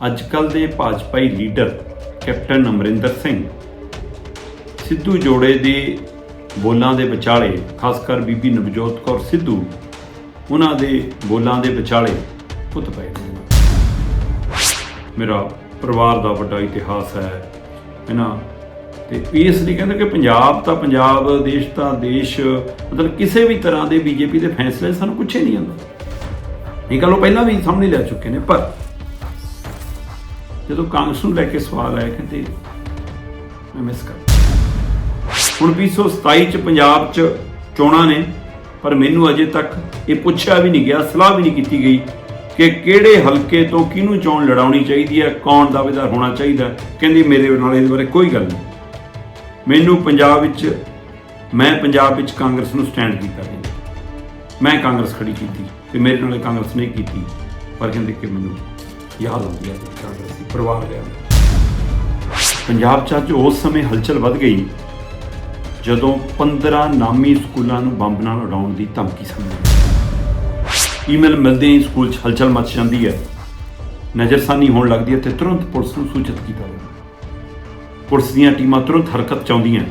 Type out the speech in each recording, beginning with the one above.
ਅੱਜਕੱਲ ਦੇ ਭਾਜਪਾਈ ਲੀਡਰ ਕੈਪਟਨ ਅਮਰਿੰਦਰ ਸਿੰਘ ਸਿੱਧੂ ਜੋੜੇ ਦੇ ਬੋਲਾਂ ਦੇ ਵਿਚਾਲੇ ਖਾਸ ਕਰ ਬੀਬੀ ਨਵਜੋਤ ਕੌਰ ਸਿੱਧੂ, ਉਹਨਾਂ ਦੇ ਬੋਲਾਂ ਦੇ ਵਿਚਾਲੇ ਪੁੱਤ ਪਏ ਮੇਰਾ ਪਰਿਵਾਰ ਦਾ ਵੱਡਾ ਇਤਿਹਾਸ ਹੈ, ਹੈਨਾ? ਤੇ ਇਸ ਲਈ ਕਹਿੰਦੇ ਕਿ ਪੰਜਾਬ ਤਾਂ ਪੰਜਾਬ, ਦੇਸ਼ ਤਾਂ ਦੇਸ਼, ਮਤਲਬ ਕਿਸੇ ਵੀ ਤਰ੍ਹਾਂ ਦੇ ਬੀਜੇਪੀ ਦੇ ਫੈਸਲੇ ਸਾਨੂੰ ਕੁਛ ਹੀ ਨਹੀਂ ਆਉਂਦਾ। ਇਹ ਗੱਲ ਉਹ ਪਹਿਲਾਂ ਵੀ ਸਾਹਮਣੇ ਲੈ ਚੁੱਕੇ ਨੇ, ਪਰ ਜਦੋਂ ਕਾਂਗਰਸ ਨੂੰ ਲੈ ਕੇ ਸਵਾਲ ਆਇਆ, ਕਹਿੰਦੇ ਮੈਂ ਮਿਸ ਕਰ ਹੁਣ 2027 ਚ ਪੰਜਾਬ ਚ ਚੋਣਾਂ ਨੇ, ਪਰ ਮੈਨੂੰ ਅਜੇ ਤੱਕ ਇਹ ਪੁੱਛਿਆ ਵੀ ਨਹੀਂ ਗਿਆ, ਸਲਾਹ ਵੀ ਨਹੀਂ ਕੀਤੀ ਗਈ ਕਿ ਕਿਹੜੇ ਹਲਕੇ ਤੋਂ ਕਿਹਨੂੰ ਚੋਣ ਲੜਾਉਣੀ ਚਾਹੀਦੀ ਹੈ, ਕੌਣ ਦਾਅਵੇਦਾਰ ਹੋਣਾ ਚਾਹੀਦਾ ਹੈ। ਕਹਿੰਦੀ ਮੇਰੇ ਨਾਲ ਇਹਦੇ ਬਾਰੇ ਕੋਈ ਗੱਲ ਨਹੀਂ। ਮੈਨੂੰ ਪੰਜਾਬ ਵਿੱਚ, ਮੈਂ ਪੰਜਾਬ ਵਿੱਚ ਕਾਂਗਰਸ ਨੂੰ ਸਟੈਂਡ ਕੀਤਾ ਗਿਆ ਮੈਂ ਕਾਂਗਰਸ ਖੜੀ ਕੀਤੀ ਤੇ ਮੇਰੇ ਨਾਲ ਕਾਂਗਰਸ ਨਹੀਂ ਕੀਤੀ, ਪਰ ਕਹਿੰਦੇ ਕਿ ਮੈਨੂੰ ਯਾਦ ਆਉਂਦੀ ਹੈ ਕਾਂਗਰਸੀ ਪਰਿਵਾਰ ਰਿਹਾ ਪੰਜਾਬ 'ਚ ਅੱਜ ਉਸ ਸਮੇਂ ਹਲਚਲ ਵੱਧ ਗਈ, ਜਦੋਂ 15 ਨਾਮੀ ਸਕੂਲਾਂ ਨੂੰ ਬੰਬ ਨਾਲ ਉਡਾਉਣ ਦੀ ਧਮਕੀ ਸਾਹਮਣੇ ਆਈ। ਈਮੇਲ ਮਿਲਦੇ ਹੀ ਸਕੂਲ 'ਚ ਹਲਚਲ ਮਚ ਜਾਂਦੀ ਹੈ। ਨਜ਼ਰਸਾਨੀ ਹੋਣ ਲੱਗਦੀ ਹੈ ਤੇ ਤੁਰੰਤ ਪੁਲਿਸ ਨੂੰ ਸੂਚਿਤ ਕੀਤਾ ਜਾਂਦਾ ਪੁਲਿਸ ਦੀਆਂ ਟੀਮਾਂ ਤੁਰੰਤ ਹਰਕਤ ਚ ਚਾਉਂਦੀਆਂ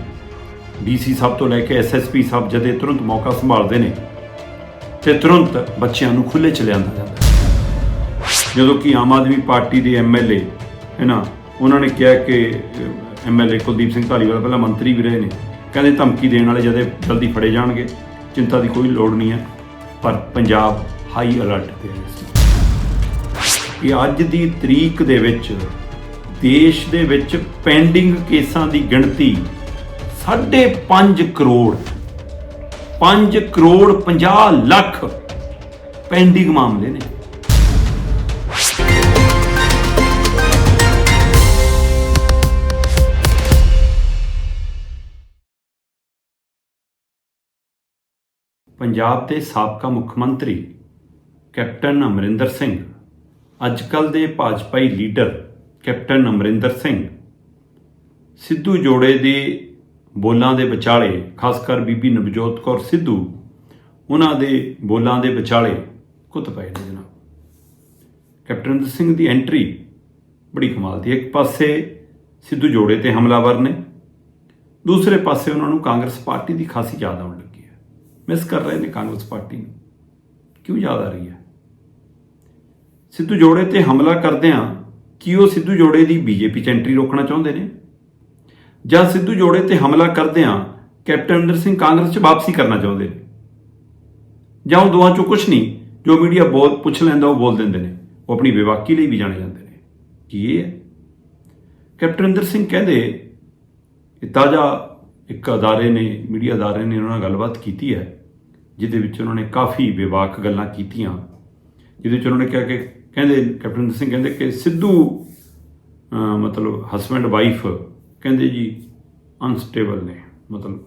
ਡੀਸੀ ਸਾਹਿਬ ਤੋਂ ਲੈ ਕੇ ਐਸਐਸਪੀ ਸਾਹਿਬ ਜਦੇ ਤੁਰੰਤ ਮੌਕਾ ਸੰਭਾਲਦੇ ਨੇ, ਤੇ ਤੁਰੰਤ ਬੱਚਿਆਂ ਨੂੰ ਖੁੱਲੇ ਚ ਲਿਆਂਦਾ ਜਾਂਦਾ ਜਦੋਂ ਕਿ ਆਮ ਆਦਮੀ ਪਾਰਟੀ ਦੇ ਐਮਐਲਏ ਹੈ ਨਾ ਉਹਨਾਂ ਨੇ ਕਿਹਾ ਕਿ ਐਮਐਲਏ ਕੁਲਦੀਪ ਸਿੰਘ ਧਾਲੀਵਾਲ ਪਹਿਲਾਂ ਮੰਤਰੀ ਵੀ ਰਹੇ ਨੇ। ਕਹਿੰਦੇ ਧਮਕੀ ਦੇਣ ਵਾਲੇ ਜਦੇ ਜਲਦੀ ਫੜੇ ਜਾਣਗੇ, ਚਿੰਤਾ ਦੀ ਕੋਈ ਲੋੜ ਨਹੀਂ ਹੈ। ਪਰ ਪੰਜਾਬ ਹਾਈ ਅਲਰਟ ਤੇ ਹੈ। ਇਸ ਕਿ ਅੱਜ ਦੀ ਤਰੀਕ ਦੇ ਵਿੱਚ ਦੇਸ਼ ਦੇ ਵਿੱਚ ਪੈਂਡਿੰਗ ਕੇਸਾਂ ਦੀ ਗਿਣਤੀ 5.5 ਕਰੋੜ 5 ਕਰੋੜ 50 ਲੱਖ ਪੈਂਡਿੰਗ ਮਾਮਲੇ ਨੇ। ਪੰਜਾਬ ਦੇ ਸਾਬਕਾ ਮੁੱਖ ਮੰਤਰੀ ਕੈਪਟਨ ਅਮਰਿੰਦਰ ਸਿੰਘ ਅੱਜਕੱਲ ਦੇ ਭਾਜਪਾਈ ਲੀਡਰ ਕੈਪਟਨ ਅਮਰਿੰਦਰ ਸਿੰਘ, ਸਿੱਧੂ ਜੋੜੇ ਦੇ ਬੋਲਾਂ ਦੇ ਵਿਚਾਲੇ ਖਾਸ ਕਰ ਬੀਬੀ ਨਵਜੋਤ ਕੌਰ ਸਿੱਧੂ, ਉਹਨਾਂ ਦੇ ਬੋਲਾਂ ਦੇ ਵਿਚਾਲੇ ਕੁੱਤ ਪਏ ਨੇ ਜਨਾਬ। ਕੈਪਟਨ ਅਮਰਿੰਦਰ ਸਿੰਘ ਦੀ ਐਂਟਰੀ ਬੜੀ ਕਮਾਲ ਦੀ ਇੱਕ ਪਾਸੇ ਸਿੱਧੂ ਜੋੜੇ ਤੇ ਹਮਲਾਵਰ ਨੇ, ਦੂਸਰੇ ਪਾਸੇ ਉਹਨਾਂ ਨੂੰ ਕਾਂਗਰਸ ਪਾਰਟੀ ਦੀ ਖਾਸੀ ਯਾਦ ਆਉਣ ਲੱਗੀ। ਮਿਸ ਕਰ ਰਹੇ ਨੇ ਕਾਂਗਰਸ ਪਾਰਟੀ ਨੂੰ। ਕਿਉਂ ਯਾਦ ਆ ਰਹੀ ਹੈ? ਸਿੱਧੂ ਜੋੜੇ ਤੇ ਹਮਲਾ ਕਰਦਿਆਂ ਕੀ ਉਹ ਸਿੱਧੂ ਜੋੜੇ ਦੀ ਬੀਜੇਪੀ ਚ ਐਂਟਰੀ ਰੋਕਣਾ ਚਾਹੁੰਦੇ ਨੇ? ਜਾਂ ਸਿੱਧੂ ਜੋੜੇ ਤੇ ਹਮਲਾ ਕਰਦਿਆਂ ਕੈਪਟਨ ਅਮਰਿੰਦਰ ਸਿੰਘ ਕਾਂਗਰਸ 'ਚ ਵਾਪਸੀ ਕਰਨਾ ਚਾਹੁੰਦੇ ਨੇ? ਜਾਂ ਉਹ ਦੋਵਾਂ ਚੋਂ ਕੁਝ ਨਹੀਂ, ਜੋ ਮੀਡੀਆ ਬੋਲ, ਪੁੱਛ ਲੈਂਦਾ, ਉਹ ਬੋਲ ਦਿੰਦੇ ਨੇ। ਉਹ ਆਪਣੀ ਬੇਵਾਕੀ ਲਈ ਵੀ ਜਾਣੇ ਜਾਂਦੇ ਨੇ। ਕੀ ਇਹ ਹੈ? ਕੈਪਟਨ ਅਮਰਿੰਦਰ ਸਿੰਘ ਕਹਿੰਦੇ, ਇਹ ਤਾਜ਼ਾ ਇੱਕ ਅਦਾਰੇ ਨੇ, ਮੀਡੀਆ ਅਦਾਰੇ ਨੇ ਉਹਨਾਂ ਨਾਲ ਗੱਲਬਾਤ ਕੀਤੀ ਹੈ। ਜਿਹਦੇ ਵਿੱਚ ਉਹਨਾਂ ਨੇ ਕਾਫੀ ਵਿਵਾਕ ਗੱਲਾਂ ਕੀਤੀਆਂ, ਜਿਹਦੇ ਵਿੱਚ ਉਹਨਾਂ ਨੇ ਕਿਹਾ ਕਿ ਕਹਿੰਦੇ, ਕੈਪਟਨ ਸਿੰਘ ਕਹਿੰਦੇ ਕਿ ਸਿੱਧੂ ਮਤਲਬ ਹਸਬੰਡ ਵਾਈਫ ਕਹਿੰਦੇ ਜੀ ਅਨਸਟੇਬਲ ਨੇ, ਮਤਲਬ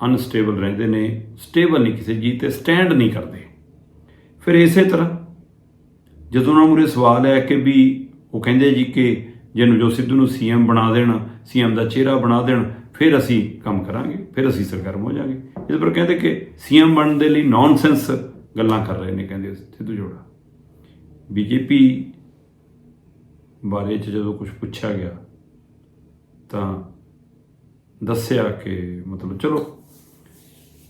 ਅਨਸਟੇਬਲ ਰਹਿੰਦੇ ਨੇ ਸਟੇਬਲ ਨਹੀਂ ਕਿਸੇ ਜੀ ਤੇ ਸਟੈਂਡ ਨਹੀਂ ਕਰਦੇ। ਫਿਰ ਇਸੇ ਤਰ੍ਹਾਂ ਜਦੋਂ ਉਹਨਾਂ ਮੂਰੇ ਸਵਾਲ ਹੈ ਕਿ ਵੀ ਉਹ ਕਹਿੰਦੇ ਜੀ ਕਿ ਜੇ ਜੋ ਸਿੱਧੂ ਨੂੰ ਸੀਐਮ ਬਣਾ ਦੇਣ ਸੀਐਮ ਦਾ ਚਿਹਰਾ ਬਣਾ ਦੇਣ, ਫਿਰ ਅਸੀਂ ਕੰਮ ਕਰਾਂਗੇ, ਫਿਰ ਅਸੀਂ ਸਰਗਰਮ ਹੋ ਜਾਾਂਗੇ। ਇਸ ਪਰ ਕਹਿੰਦੇ ਕਿ ਸੀਐਮ ਬਣਨ ਦੇ ਲਈ ਨੌਨਸੈਂਸ ਗੱਲਾਂ ਕਰ ਰਹੇ ਨੇ, ਕਹਿੰਦੇ ਸਿੱਧੂ ਜੋੜਾ। ਬੀਜੇਪੀ ਬਾਰੇ ਚ ਜਦੋਂ ਕੁਝ ਪੁੱਛਿਆ ਗਿਆ, ਤਾਂ ਦੱਸਿਆ ਕਿ ਮਤਲਬ ਚਲੋ,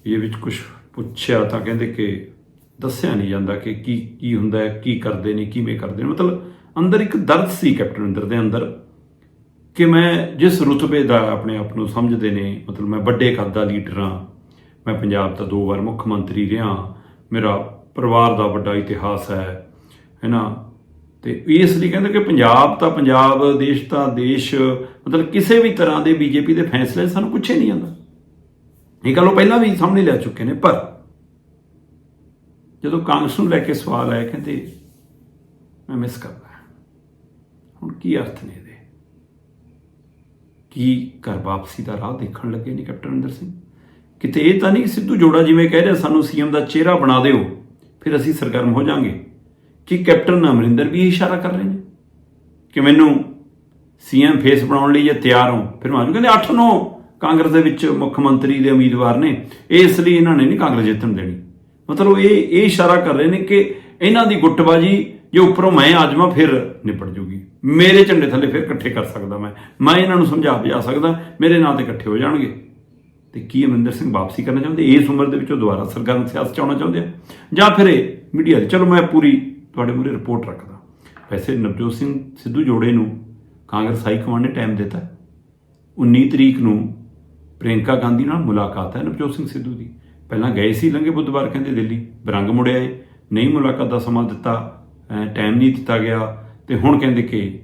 ਇਹ ਵਿੱਚ ਕੁਝ ਪੁੱਛਿਆ ਤਾਂ ਕਹਿੰਦੇ ਕਿ ਦੱਸਿਆ ਨਹੀਂ ਜਾਂਦਾ ਕਿ ਕੀ ਕੀ ਹੁੰਦਾ ਹੈ, ਕੀ ਕਰਦੇ ਨੇ, ਕਿਵੇਂ ਕਰਦੇ ਨੇ। ਮਤਲਬ ਅੰਦਰ ਇੱਕ ਦਰਦ ਸੀ ਕੈਪਟਨ ਅੰਦਰ ਦੇ ਅੰਦਰ ਕਿ ਮੈਂ ਜਿਸ ਰੁਤਬੇ ਦਾ ਆਪਣੇ ਆਪ ਨੂੰ ਸਮਝਦੇ ਨੇ, ਮਤਲਬ ਮੈਂ ਵੱਡੇ ਕੱਦ ਦਾ ਲੀਡਰ ਹਾਂ ਮੈਂ ਪੰਜਾਬ ਦਾ ਦੋ ਵਾਰ ਮੁੱਖ ਮੰਤਰੀ ਰਿਹਾ। ਮੇਰਾ ਪਰਿਵਾਰ ਦਾ ਵੱਡਾ ਇਤਿਹਾਸ ਹੈ ਹੈਨਾ ਤੇ ਇਸ ਲਈ ਕਹਿੰਦੇ ਕਿ ਪੰਜਾਬ ਤਾਂ ਪੰਜਾਬ, ਦੇਸ਼ ਤਾਂ ਦੇਸ਼, ਮਤਲਬ ਕਿਸੇ ਵੀ ਤਰ੍ਹਾਂ ਦੇ ਬੀਜੇਪੀ ਦੇ ਫੈਸਲੇ ਸਾਨੂੰ ਪੁੱਛੇ ਨਹੀਂ ਆਉਂਦਾ ਇਹ ਗੱਲ ਉਹ ਪਹਿਲਾਂ ਵੀ ਸਾਹਮਣੇ ਲੈ ਚੁੱਕੇ ਨੇ, ਪਰ ਜਦੋਂ ਕਾਂਗਰਸ ਨੂੰ ਲੈ ਕੇ ਸਵਾਲ ਆਇਆ ਕਹਿੰਦੇ, ਮੈਂ ਮਿਸ ਕਰਦਾ ਹੁਣ ਕੀ ਅਰਥ ਨੇ ਇਹਦੇ? ਕੀ ਘਰ ਵਾਪਸੀ ਦਾ ਰਾਹ ਦੇਖਣ ਲੱਗੇ ਨੇ ਕੈਪਟਨ ਅਮਰਿੰਦਰ ਸਿੰਘ? ਕਿਤੇ ਇਹ ਤਾਂ ਨਹੀਂ ਕਿ ਸਿੱਧੂ ਜੋੜਾ ਜਿਵੇਂ ਕਹਿ ਰਿਹਾ, ਸਾਨੂੰ ਸੀਐਮ ਦਾ ਚਿਹਰਾ ਬਣਾ ਦਿਓ, ਫਿਰ ਅਸੀਂ ਸਰਗਰਮ ਹੋ ਜਾਾਂਗੇ। ਕਿ ਕੈਪਟਨ ਅਮਰਿੰਦਰ ਵੀ ਇਸ਼ਾਰਾ ਕਰ ਰਹੇ ਨੇ? ਕਿ ਮੈਨੂੰ ਸੀਐਮ ਫੇਸ ਬਣਾਉਣ ਲਈ ਜੇ ਤਿਆਰ ਹੋ, ਫਿਰ ਮਾਜੂ ਕਹਿੰਦੇ 8-9 ਕਾਂਗਰਸ ਦੇ ਵਿੱਚ ਮੁੱਖ ਮੰਤਰੀ ਦੇ ਉਮੀਦਵਾਰ ਨੇ, ਇਸ ਲਈ ਇਹਨਾਂ ਨੇ ਨਹੀਂ ਕਾਂਗਰਸ ਜਿੱਤਣ ਦੇਣੀ। ਮਤਲਬ ਇਹ ਇਹ ਇਸ਼ਾਰਾ ਕਰ ਰਹੇ ਨੇ ਕਿ ਇਹਨਾਂ ਦੀ ਗੁੱਟਬਾਜੀ, ਜੇ ਉੱਪਰੋਂ ਮੈਂ ਆ ਜਾਵਾਂ ਫਿਰ ਨਿਪਟ ਜੂਗੀ। ਮੇਰੇ ਝੰਡੇ ਥੱਲੇ ਫਿਰ ਇਕੱਠੇ ਕਰ ਸਕਦਾ ਮੈਂ। ਮੈਂ ਇਹਨਾਂ ਨੂੰ ਸਮਝਾ ਬੁਝਾ ਸਕਦਾ, ਮੇਰੇ ਨਾਂ ਤੇ ਇਕੱਠੇ ਹੋ ਜਾਣਗੇ। ਤੇ ਕੀ ਅਮਰਿੰਦਰ ਸਿੰਘ ਵਾਪਸੀ ਕਰਨਾ ਚਾਹੁੰਦੇ? ਇਸ ਉਮਰ ਦੇ ਵਿੱਚ ਉਹ ਦੁਬਾਰਾ ਸਰਗਰਮ ਸਿਆਸਤ ਚ ਆਉਣਾ ਚਾਹੁੰਦੇ ਆ? ਜਾਂ ਫਿਰ ਇਹ ਮੀਡੀਆ ਦੇ ਚਲੋ ਮੈਂ ਪੂਰੀ ਤੁਹਾਡੇ ਮੂਹਰੇ ਰਿਪੋਰਟ ਰੱਖਦਾ। ਵੈਸੇ ਨਵਜੋਤ ਸਿੰਘ ਸਿੱਧੂ ਜੋੜੇ ਨੂੰ ਕਾਂਗਰਸ ਹਾਈ ਕਮਾਂਡ ਨੇ ਟਾਈਮ ਦਿੱਤਾ। 19 ਤਰੀਕ ਨੂੰ ਪ੍ਰਿਯੰਕਾ ਗਾਂਧੀ ਨਾਲ ਮੁਲਾਕਾਤ ਹੈ ਨਵਜੋਤ ਸਿੰਘ ਸਿੱਧੂ ਦੀ। ਪਹਿਲਾਂ ਗਏ ਸੀ ਲੰਘੇ ਬੁੱਧਵਾਰ, ਕਹਿੰਦੇ ਦਿੱਲੀ। ਬਰੰਗ ਮੁੜਿਆ ਏ ਨਹੀਂ ਮੁਲਾਕਾਤ ਦਾ ਸਮਾਂ ਦਿੱਤਾ ਟਾਈਮ ਨਹੀਂ ਦਿੱਤਾ ਗਿਆ। ਤੇ ਹੁਣ ਕਹਿੰਦੇ ਕਿ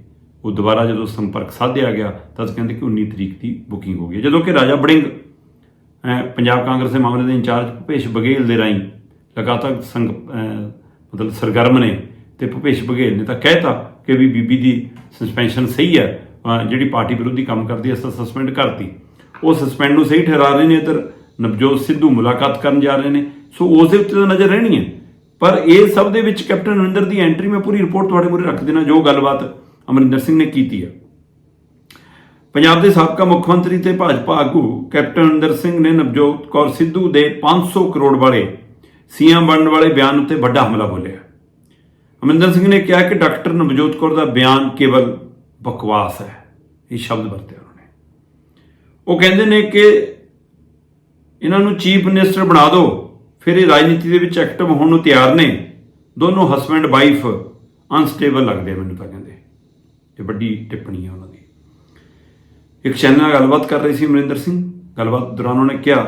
ਉਹ ਦੁਬਾਰਾ ਜਦੋਂ ਸੰਪਰਕ ਸਾਧਿਆ ਗਿਆ ਤਾਂ ਕਹਿੰਦੇ ਕਿ 19 ਤਰੀਕ ਦੀ ਬੁਕਿੰਗ ਹੋ ਗਈ ਹੈ। ਜਦੋਂ ਕਿ ਰਾਜਾ ਬੜਿੰਗ ਪੰਜਾਬ ਕਾਂਗਰਸ ਦੇ ਮਾਮਲੇ ਦੇ ਇੰਚਾਰਜ ਭੁਪੇਸ਼ ਬਘੇਲ ਦੇ ਰਾਹੀਂ ਲਗਾਤਾਰ ਸੰਗ ਮਤਲਬ ਸਰਗਰਮ ਨੇ ਤੇ ਭੁਪੇਸ਼ ਬਘੇਲ ਨੇ ਤਾਂ ਕਹਿਤਾ ਕਿ ਵੀ ਬੀਬੀ ਦੀ ਸਸਪੈਂਸ਼ਨ ਸਹੀ ਹੈ ਜਿਹੜੀ ਪਾਰਟੀ ਵਿਰੋਧੀ ਕੰਮ ਕਰਦੀ ਹੈ, ਅਸਾਂ ਸਸਪੈਂਡ ਕਰਤੀ। ਉਹ ਸਸਪੈਂਡ ਨੂੰ ਸਹੀ ਠਹਿਰਾ ਰਹੇ ਨੇ ਇਧਰ, ਨਵਜੋਤ ਸਿੱਧੂ ਮੁਲਾਕਾਤ ਕਰਨ ਜਾ ਰਹੇ ਨੇ। ਸੋ ਉਸ ਦੇ ਉੱਤੇ ਤਾਂ ਨਜ਼ਰ ਰਹਿਣੀ ਹੈ। ਪਰ ਇਹ ਸਭ ਦੇ ਵਿੱਚ ਕੈਪਟਨ ਅਮਰਿੰਦਰ ਦੀ ਐਂਟਰੀ ਮੈਂ ਪੂਰੀ ਰਿਪੋਰਟ ਤੁਹਾਡੇ ਮੂਹਰੇ ਰੱਖ ਦੇਣਾ ਜੋ ਗੱਲਬਾਤ ਅਮਰਿੰਦਰ ਸਿੰਘ ਨੇ ਕੀਤੀ ਹੈ। ਪੰਜਾਬ ਦੇ ਸਾਬਕਾ ਮੁੱਖ ਮੰਤਰੀ ਤੇ ਭਾਜਪਾ ਆਗੂ ਕੈਪਟਨ ਅਮਰਿੰਦਰ ਸਿੰਘ ਨੇ ਨਵਜੋਤ ਕੌਰ ਸਿੱਧੂ ਦੇ 500 ਕਰੋੜ ਵਾਲੇ ਸੀਐਮ ਬਣਨ ਵਾਲੇ ਬਿਆਨ ਉੱਤੇ ਵੱਡਾ ਹਮਲਾ ਬੋਲਿਆ। ਅਮਰਿੰਦਰ ਸਿੰਘ ਨੇ ਕਿਹਾ ਕਿ ਡਾਕਟਰ ਨਵਜੋਤ ਕੌਰ ਦਾ ਬਿਆਨ ਕੇਵਲ ਬਕਵਾਸ ਹੈ। ਇਹ ਸ਼ਬਦ ਵਰਤਿਆ ਉਹਨਾਂ। ਨੇ ਉਹ ਕਹਿੰਦੇ ਨੇ ਕਿ ਇਹਨਾਂ ਨੂੰ ਚੀਫ ਮਿਨਿਸਟਰ ਬਣਾ ਦਿਓ ਫਿਰ ਇਹ ਰਾਜਨੀਤੀ ਦੇ ਵਿੱਚ ਐਕਟਿਵ ਹੋਣ ਨੂੰ ਤਿਆਰ ਨੇ। ਦੋਨੋਂ ਹਸਬੰਡ ਵਾਈਫ ਅਨਸਟੇਬਲ ਲੱਗਦੇ ਮੈਨੂੰ ਤਾਂ ਕਹਿੰਦੇ। ਇਹ ਵੱਡੀ ਟਿੱਪਣੀ ਹੈ ਉਹਨਾਂ ਦੀ। ਇੱਕ ਚੈਨਲ ਨਾਲ ਗੱਲਬਾਤ ਕਰ ਰਹੀ ਸੀ ਅਮਰਿੰਦਰ ਸਿੰਘ। ਗੱਲਬਾਤ ਦੌਰਾਨ ਉਹਨੇ ਕਿਹਾ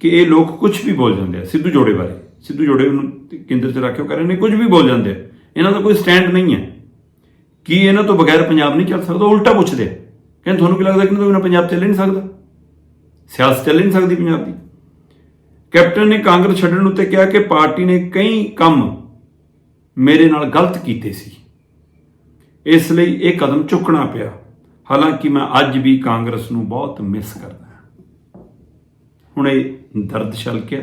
ਕਿ ਇਹ ਲੋਕ ਕੁਝ ਵੀ ਬੋਲ ਜਾਂਦੇ ਆ, ਸਿੱਧੂ ਜੋੜੇ ਬਾਰੇ। ਸਿੱਧੂ ਜੋੜੇ ਨੂੰ ਕੇਂਦਰ 'ਚ ਰੱਖਿਓ ਕਰ ਰਹੇ ਨੇ ਕੁਝ ਵੀ ਬੋਲ ਜਾਂਦੇ ਆ। ਇਹਨਾਂ ਦਾ ਕੋਈ ਸਟੈਂਡ ਨਹੀਂ ਹੈ। ਕੀ ਇਹਨਾਂ ਤੋਂ ਬਗੈਰ ਪੰਜਾਬ ਨਹੀਂ ਚੱਲ ਸਕਦਾ? ਉਲਟਾ ਪੁੱਛਦੇ ਕਹਿੰਦੇ ਤੁਹਾਨੂੰ ਕੀ ਲੱਗਦਾ ਕਿ ਇਹਨਾਂ ਤੋਂ ਬਿਨਾਂ ਪੰਜਾਬ ਚੱਲ ਨਹੀਂ ਸਕਦਾ? ਸਿਆਸਤ ਚੱਲ ਨਹੀਂ ਸਕਦੀ ਪੰਜਾਬ ਦੀ। ਕੈਪਟਨ ਨੇ ਕਾਂਗਰਸ ਛੱਡਣ ਉੱਤੇ ਕਿਹਾ ਕਿ ਪਾਰਟੀ ਨੇ ਕਈ ਕੰਮ ਮੇਰੇ ਨਾਲ ਗਲਤ ਕੀਤੇ ਸੀ। ਇਸ ਲਈ ਇਹ ਕਦਮ ਚੁੱਕਣਾ ਪਿਆ। ਹਾਲਾਂਕਿ ਮੈਂ ਅੱਜ ਵੀ ਕਾਂਗਰਸ ਨੂੰ ਬਹੁਤ ਮਿਸ ਕਰਦਾ ਹੁਣ ਇਹ ਦਰਦ ਛਲਕਿਆ,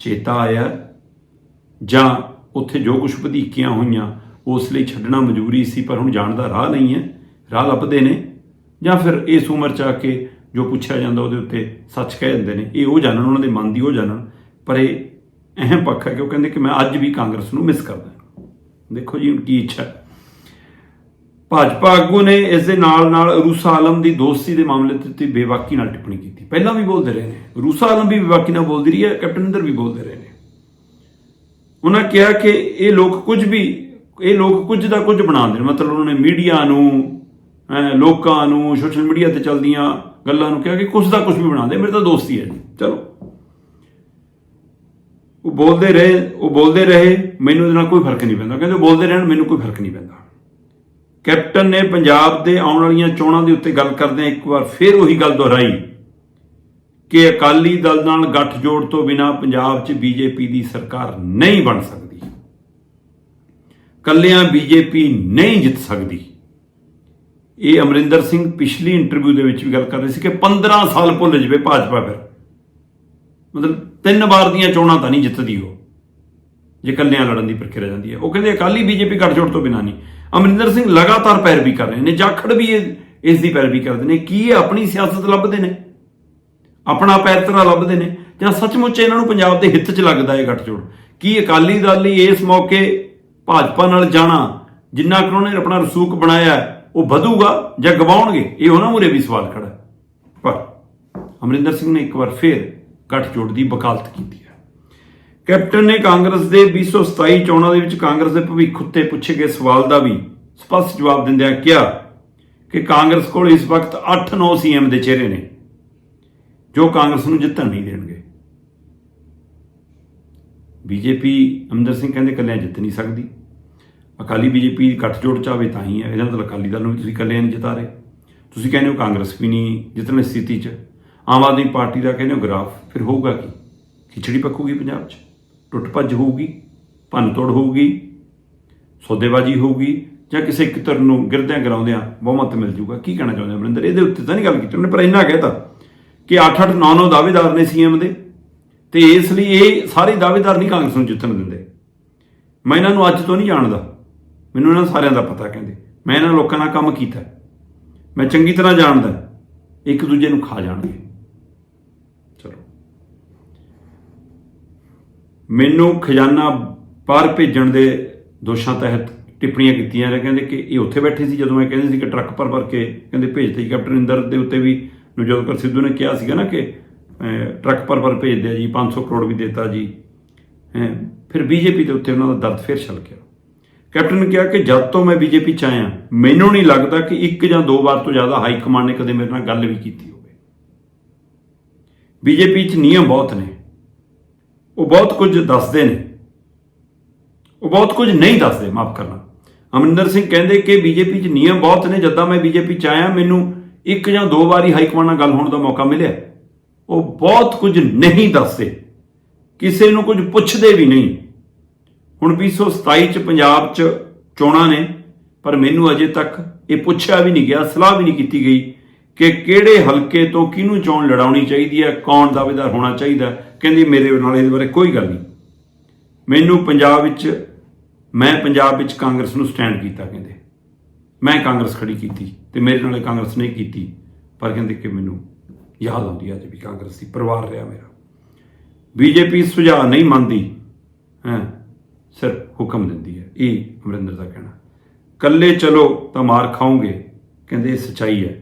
ਚੇਤਾ ਆਇਆ, ਜਾਂ ਉੱਥੇ ਜੋ ਕੁਝ ਵਧੀਕੀਆਂ ਹੋਈਆਂ, ਉਸ ਲਈ ਛੱਡਣਾ ਮਜਬੂਰੀ ਸੀ, ਪਰ ਹੁਣ ਜਾਣ ਦਾ ਰਾਹ ਨਹੀਂ ਹੈ, ਰਾਹ ਲੱਭਦੇ ਨੇ। ਜਾਂ ਫਿਰ ਇਸ ਉਮਰ ਚ ਆ ਕੇ ਜੋ ਪੁੱਛਿਆ ਜਾਂਦਾ ਉਹਦੇ ਉੱਤੇ ਸੱਚ ਕਹਿ ਦਿੰਦੇ ਨੇ। ਇਹ ਉਹ ਜਾਣਨ, ਉਹਨਾਂ ਦੇ ਮਨ ਦੀ ਉਹ ਜਾਣਨ। ਪਰ ਇਹ ਅਹਿਮ ਪੱਖ ਹੈ ਕਿ ਉਹ ਕਹਿੰਦੇ ਕਿ ਮੈਂ ਅੱਜ ਵੀ ਕਾਂਗਰਸ ਨੂੰ ਮਿਸ ਕਰਦਾ ਦੇਖੋ ਜੀ, ਹੁਣ ਕੀ ਇੱਛਾ ਭਾਜਪਾ ਆਗੂ ਨੇ ਇਸ ਦੇ ਨਾਲ ਨਾਲ ਰੂਸਾ ਆਲਮ ਦੀ ਦੋਸਤੀ ਦੇ ਮਾਮਲੇ ਤੇ ਤੇ ਬੇਵਾਕੀ ਨਾਲ ਟਿੱਪਣੀ ਕੀਤੀ। ਪਹਿਲਾਂ ਵੀ ਬੋਲਦੇ ਰਹੇ ਨੇ। ਰੂਸਾ ਆਲਮ ਵੀ ਬੇਵਾਕੀ ਨਾਲ ਬੋਲਦੀ ਰਹੀ ਹੈ, ਕੈਪਟਨ ਅੰਦਰ ਵੀ ਬੋਲਦੇ ਰਹੇ ਨੇ। ਉਹਨਾਂ ਕਿਹਾ ਕਿ ਇਹ ਲੋਕ ਕੁਝ ਵੀ, ਇਹ ਲੋਕ ਕੁਝ ਦਾ ਕੁਝ ਬਣਾਉਂਦੇ ਨੇ। ਮਤਲਬ ਉਹਨਾਂ ਨੇ ਮੀਡੀਆ ਨੂੰ ਲੋਕਾਂ ਨੂੰ, ਸੋਸ਼ਲ ਮੀਡੀਆ ਤੇ ਚੱਲਦੀਆਂ ਗੱਲਾਂ ਨੂੰ ਕਿਹਾ ਕਿ ਕੁਝ ਦਾ ਕੁਝ ਵੀ ਬਣਾਉਂਦੇ। ਮੇਰੇ ਤਾਂ ਦੋਸਤੀ ਹੈ ਜੀ। ਚਲੋ। ਉਹ ਬੋਲਦੇ ਰਹੇ, ਉਹ ਬੋਲਦੇ ਰਹੇ, ਮੈਨੂੰ ਇਹਦੇ ਨਾਲ ਕੋਈ ਫ਼ਰਕ ਨਹੀਂ ਪੈਂਦਾ। ਕਹਿੰਦੇ ਉਹ ਬੋਲਦੇ ਰਹਿਣ, ਮੈਨੂੰ ਕੋਈ ਫ਼ਰਕ ਨਹੀਂ ਪੈਂਦਾ। ਕੈਪਟਨ ਨੇ ਪੰਜਾਬ ਦੇ ਆਉਣ ਵਾਲੀਆਂ ਚੋਣਾਂ ਦੇ ਉੱਤੇ ਗੱਲ ਕਰਦਿਆਂ ਇੱਕ ਵਾਰ ਫਿਰ ਉਹੀ ਗੱਲ ਦੁਹਰਾਈ ਕਿ ਅਕਾਲੀ ਦਲ ਨਾਲ ਗੱਠਜੋੜ ਤੋਂ ਬਿਨਾ ਪੰਜਾਬ 'ਚ ਬੀਜੇਪੀ ਦੀ ਸਰਕਾਰ ਨਹੀਂ ਬਣ ਸਕਦੀ। ਕੱਲਿਆਂ ਬੀਜੇਪੀ ਨਹੀਂ ਜਿੱਤ ਸਕਦੀ। ਇਹ ਅਮਰਿੰਦਰ ਸਿੰਘ ਪਿਛਲੀ ਇੰਟਰਵਿਊ ਦੇ ਵਿੱਚ ਵੀ ਗੱਲ ਕਰ ਰਹੇ ਸੀ ਕਿ 15 ਸਾਲ ਭੁੱਲ ਜਵੇ ਭਾਜਪਾ ਫਿਰ। ਮਤਲਬ ਤਿੰਨ ਵਾਰ ਦੀਆਂ ਚੋਣਾਂ ਤਾਂ ਨਹੀਂ ਜਿੱਤਦੀ ਉਹ, ਜੇ ਕੱਲਿਆਂ ਲੜਨ ਦੀ ਪ੍ਰਕਿਰਿਆ ਜਾਂਦੀ ਹੈ। ਉਹ ਕਹਿੰਦੇ ਅਕਾਲੀ ਬੀਜੇਪੀ ਗੱਠਜੋੜ ਤੋਂ ਬਿਨਾ ਨਹੀਂ। ਅਮਰਿੰਦਰ ਸਿੰਘ ਲਗਾਤਾਰ ਪੈਰਵੀ ਕਰ ਰਹੇ ਨੇ, ਜਾਖੜ ਵੀ ਇਹ ਇਸ ਦੀ ਪੈਰਵੀ ਕਰਦੇ ਨੇ। ਕੀ ਇਹ ਆਪਣੀ ਸਿਆਸਤ ਲੱਭਦੇ ਨੇ? ਆਪਣਾ ਪੈਰਤਰਾ ਲੱਭਦੇ ਨੇ? ਜਾਂ ਸੱਚਮੁੱਚ ਇਹਨਾਂ ਨੂੰ ਪੰਜਾਬ ਦੇ ਹਿੱਤ 'ਚ ਲੱਗਦਾ ਹੈ ਗੱਠਜੋੜ? ਕੀ ਅਕਾਲੀ ਦਲ ਲਈ ਇਸ ਮੌਕੇ ਭਾਜਪਾ ਨਾਲ ਜਾਣਾ, ਜਿੰਨਾ ਕਿ ਉਹਨੇ ਆਪਣਾ ਰਸੂਖ ਬਣਾਇਆ, ਉਹ ਵਧੂਗਾ ਜਾਂ ਗਵਾਉਣਗੇ? ਇਹ ਉਹਨਾਂ ਮੂਰੇ ਵੀ ਸਵਾਲ ਖੜਾ ਪਰ ਅਮਰਿੰਦਰ ਸਿੰਘ ਨੇ ਇੱਕ ਵਾਰ ਫੇਰ ਗੱਠਜੋੜ ਦੀ ਵਕਾਲਤ ਕੀਤੀ ਹੈ। ਕੈਪਟਨ ਨੇ ਕਾਂਗਰਸ ਦੇ 2027 ਚੋਣਾਂ ਦੇ ਵਿੱਚ ਕਾਂਗਰਸ ਦੇ ਭਵਿੱਖ ਉੱਤੇ ਪੁੱਛੇ ਗਏ ਸਵਾਲ ਦਾ ਵੀ ਸਪਸ਼ਟ ਜਵਾਬ ਦਿੰਦਿਆਂ ਕਿਹਾ ਕਿ ਕਾਂਗਰਸ ਕੋਲ ਇਸ ਵਕਤ 8-9 ਸੀਐਮ ਦੇ ਚਿਹਰੇ ਨੇ, ਜੋ ਕਾਂਗਰਸ ਨੂੰ ਜਿੱਤਣ ਨਹੀਂ ਦੇਣਗੇ। ਬੀਜੇਪੀ ਅਮਰਿੰਦਰ ਸਿੰਘ ਕਹਿੰਦੇ ਕੱਲਿਆਂ ਜਿੱਤ ਨਹੀਂ ਸਕਦੀ। ਅਕਾਲੀ ਬੀਜੇਪੀ ਗੱਠਜੋੜ ਚਾਵੇ ਤਾਂ ਹੀ ਹੈ, ਇਹਨਾਂ ਮਤਲਬ ਅਕਾਲੀ ਦਲ ਨੂੰ ਵੀ ਤੁਸੀਂ ਕੱਲਿਆਂ ਨਹੀਂ ਜਿਤਾ ਰਹੇ। ਤੁਸੀਂ ਕਹਿੰਦੇ ਹੋ ਕਾਂਗਰਸ ਵੀ ਨਹੀਂ ਜਿੱਤਣ ਦੀ ਸਥਿਤੀ 'ਚ। ਆਮ ਆਦਮੀ ਪਾਰਟੀ ਦਾ ਕਹਿੰਦੇ ਹੋ ਗ੍ਰਾਫ, ਫਿਰ ਹੋਊਗਾ ਕੀ? ਖਿਚੜੀ ਪੱਕੂਗੀ ਪੰਜਾਬ 'ਚ। ਟੁੱਟ ਭੱਜ ਹੋਊਗੀ ਭੰਨ ਤੋੜ ਹੋਊਗੀ, ਸੌਦੇਬਾਜ਼ੀ ਹੋਊਗੀ, ਜਾਂ ਕਿਸੇ ਇੱਕ ਧਿਰ ਨੂੰ ਗਿਰਦਿਆਂ ਗਰਾਉਂਦਿਆਂ ਬਹੁਮਤ ਮਿਲ ਜੂਗਾ ਕੀ ਕਹਿਣਾ ਚਾਹੁੰਦੇ ਅਮਰਿੰਦਰ? ਇਹਦੇ ਉੱਤੇ ਤਾਂ ਨਹੀਂ ਗੱਲ ਕੀਤੀ। ਉਹਨੇ ਪਰ ਇੰਨਾ ਕਹਿਤਾ ਕਿ 8-8 9-9 ਦਾਅਵੇਦਾਰ ਨੇ ਸੀਐਮ ਦੇ। ਤੇ ਇਸ ਲਈ ਇਹ ਸਾਰੇ ਦਾਅਵੇਦਾਰ ਨਹੀਂ ਕਾਂਗਰਸ ਨੂੰ ਜਿੱਤਣ ਦਿੰਦੇ। ਮੈਂ ਇਹਨਾਂ ਨੂੰ ਅੱਜ ਤੋਂ ਨਹੀਂ ਜਾਣਦਾ। ਮੈਨੂੰ ਇਹਨਾਂ ਸਾਰਿਆਂ ਦਾ ਪਤਾ ਕਹਿੰਦੇ। ਮੈਂ ਇਹਨਾਂ ਲੋਕਾਂ ਨਾਲ ਕੰਮ ਕੀਤਾ। ਮੈਂ ਚੰਗੀ ਤਰ੍ਹਾਂ ਜਾਣਦਾ। ਇੱਕ ਦੂਜੇ ਨੂੰ ਖਾ ਜਾਣਗੇ ਚਲੋ ਮੈਨੂੰ ਖਜ਼ਾਨਾ ਬਾਹਰ ਭੇਜਣ ਦੇ ਦੋਸ਼ਾਂ ਤਹਿਤ ਟਿੱਪਣੀਆਂ ਕੀਤੀਆਂ ਨੇ। ਕਹਿੰਦੇ ਕਿ ਇਹ ਉੱਥੇ ਬੈਠੇ ਸੀ ਜਦੋਂ ਮੈਂ ਕਹਿੰਦੇ ਸੀ ਕਿ ਟਰੱਕ ਭਰ ਭਰ ਕੇ ਕਹਿੰਦੇ ਭੇਜਦੇ ਸੀ ਕੈਪਟਨ ਇੰਦਰ ਦੇ ਉੱਤੇ ਵੀ। ਨਵਜੋਤ ਕੌਰ ਸਿੱਧੂ ਨੇ ਕਿਹਾ ਸੀਗਾ ਨਾ ਕਿ ਟਰੱਕ ਭਰ ਭਰ ਭੇਜਦੇ ਆ ਜੀ 500 ਕਰੋੜ ਵੀ ਦਿੱਤਾ ਜੀ। ਹੈਂ। ਫਿਰ ਬੀਜੇਪੀ ਦੇ ਉੱਤੇ ਉਹਨਾਂ ਦਾ ਦਰਦ ਫਿਰ ਛਲ ਗਿਆ। ਕੈਪਟਨ ਨੇ ਕਿਹਾ ਕਿ ਜਦ ਤੋਂ ਮੈਂ ਬੀਜੇਪੀ ਚ ਆਇਆ, ਮੈਨੂੰ ਨਹੀਂ ਲੱਗਦਾ ਕਿ ਇੱਕ ਜਾਂ ਦੋ ਵਾਰ ਤੋਂ ਜ਼ਿਆਦਾ ਹਾਈ ਕਮਾਂਡ ਨੇ ਕਦੇ ਮੇਰੇ ਨਾਲ ਗੱਲ ਵੀ ਕੀਤੀ ਹੋਵੇ। ਬੀਜੇਪੀ ਚ ਨਿਯਮ ਬਹੁਤ ਨੇ। ਉਹ ਬਹੁਤ ਕੁਝ ਦੱਸਦੇ ਨੇ। ਉਹ ਬਹੁਤ ਕੁਝ ਨਹੀਂ ਦੱਸਦੇ, ਮਾਫ ਕਰਨਾ। ਅਮਰਿੰਦਰ ਸਿੰਘ ਕਹਿੰਦੇ ਕਿ ਬੀਜੇਪੀ 'ਚ ਨਿਯਮ ਬਹੁਤ ਨੇ, ਜਦੋਂ ਮੈਂ ਬੀਜੇਪੀ 'ਚ ਆਇਆ, ਮੈਨੂੰ ਇੱਕ ਜਾਂ ਦੋ ਵਾਰੀ ਹਾਈ ਕਮਾਂਡ ਨਾਲ ਗੱਲ ਹੋਣ ਦਾ ਮੌਕਾ ਮਿਲਿਆ। ਉਹ ਬਹੁਤ ਕੁਝ ਨਹੀਂ ਦੱਸਦੇ। ਕਿਸੇ ਨੂੰ ਕੁਝ ਪੁੱਛਦੇ ਵੀ ਨਹੀਂ। ਹੁਣ 2027 ਚ ਪੰਜਾਬ 'ਚ ਚੋਣਾਂ ਨੇ, ਪਰ ਮੈਨੂੰ ਅਜੇ ਤੱਕ ਇਹ ਪੁੱਛਿਆ ਵੀ ਨਹੀਂ ਗਿਆ, ਸਲਾਹ ਵੀ ਨਹੀਂ ਕੀਤੀ ਗਈ ਕਿ ਕਿਹੜੇ ਹਲਕੇ ਤੋਂ ਕਿਹਨੂੰ ਚੋਣ ਲੜਾਉਣੀ ਚਾਹੀਦੀ ਹੈ, ਕੌਣ ਦਾਅਵੇਦਾਰ ਹੋਣਾ ਚਾਹੀਦਾ ਕਹਿੰਦੀ ਮੇਰੇ ਨਾਲ ਇਹਦੇ ਬਾਰੇ ਕੋਈ ਗੱਲ ਨਹੀਂ। ਮੈਨੂੰ ਪੰਜਾਬ ਵਿੱਚ, ਮੈਂ ਪੰਜਾਬ ਵਿੱਚ ਕਾਂਗਰਸ ਨੂੰ ਸਟੈਂਡ ਕੀਤਾ ਕਹਿੰਦੇ। ਮੈਂ ਕਾਂਗਰਸ ਖੜੀ ਕੀਤੀ ਤੇ ਮੇਰੇ ਨਾਲ ਕਾਂਗਰਸ ਨਹੀਂ ਕੀਤੀ, ਪਰ ਕਹਿੰਦੇ ਕਿ ਮੈਨੂੰ ਯਾਦ ਆਉਂਦੀ ਹੈ ਅੱਜ ਵੀ ਕਾਂਗਰਸ ਦੀ ਪਰਿਵਾਰ ਰਿਹਾ ਮੇਰਾ। ਬੀਜੇਪੀ ਸੁਝਾਅ ਨਹੀਂ ਮੰਨਦੀ, ਹੈ ਸਿਰਫ ਹੁਕਮ ਦਿੰਦੀ ਹੈ, ਇਹ ਅਮਰਿੰਦਰ ਦਾ ਕਹਿਣਾ। ਕੱਲੇ ਚਲੋ ਤਾਂ ਮਾਰ ਖਾਓਗੇ, ਕਹਿੰਦੇ ਇਹ ਸਚਾਈ ਹੈ।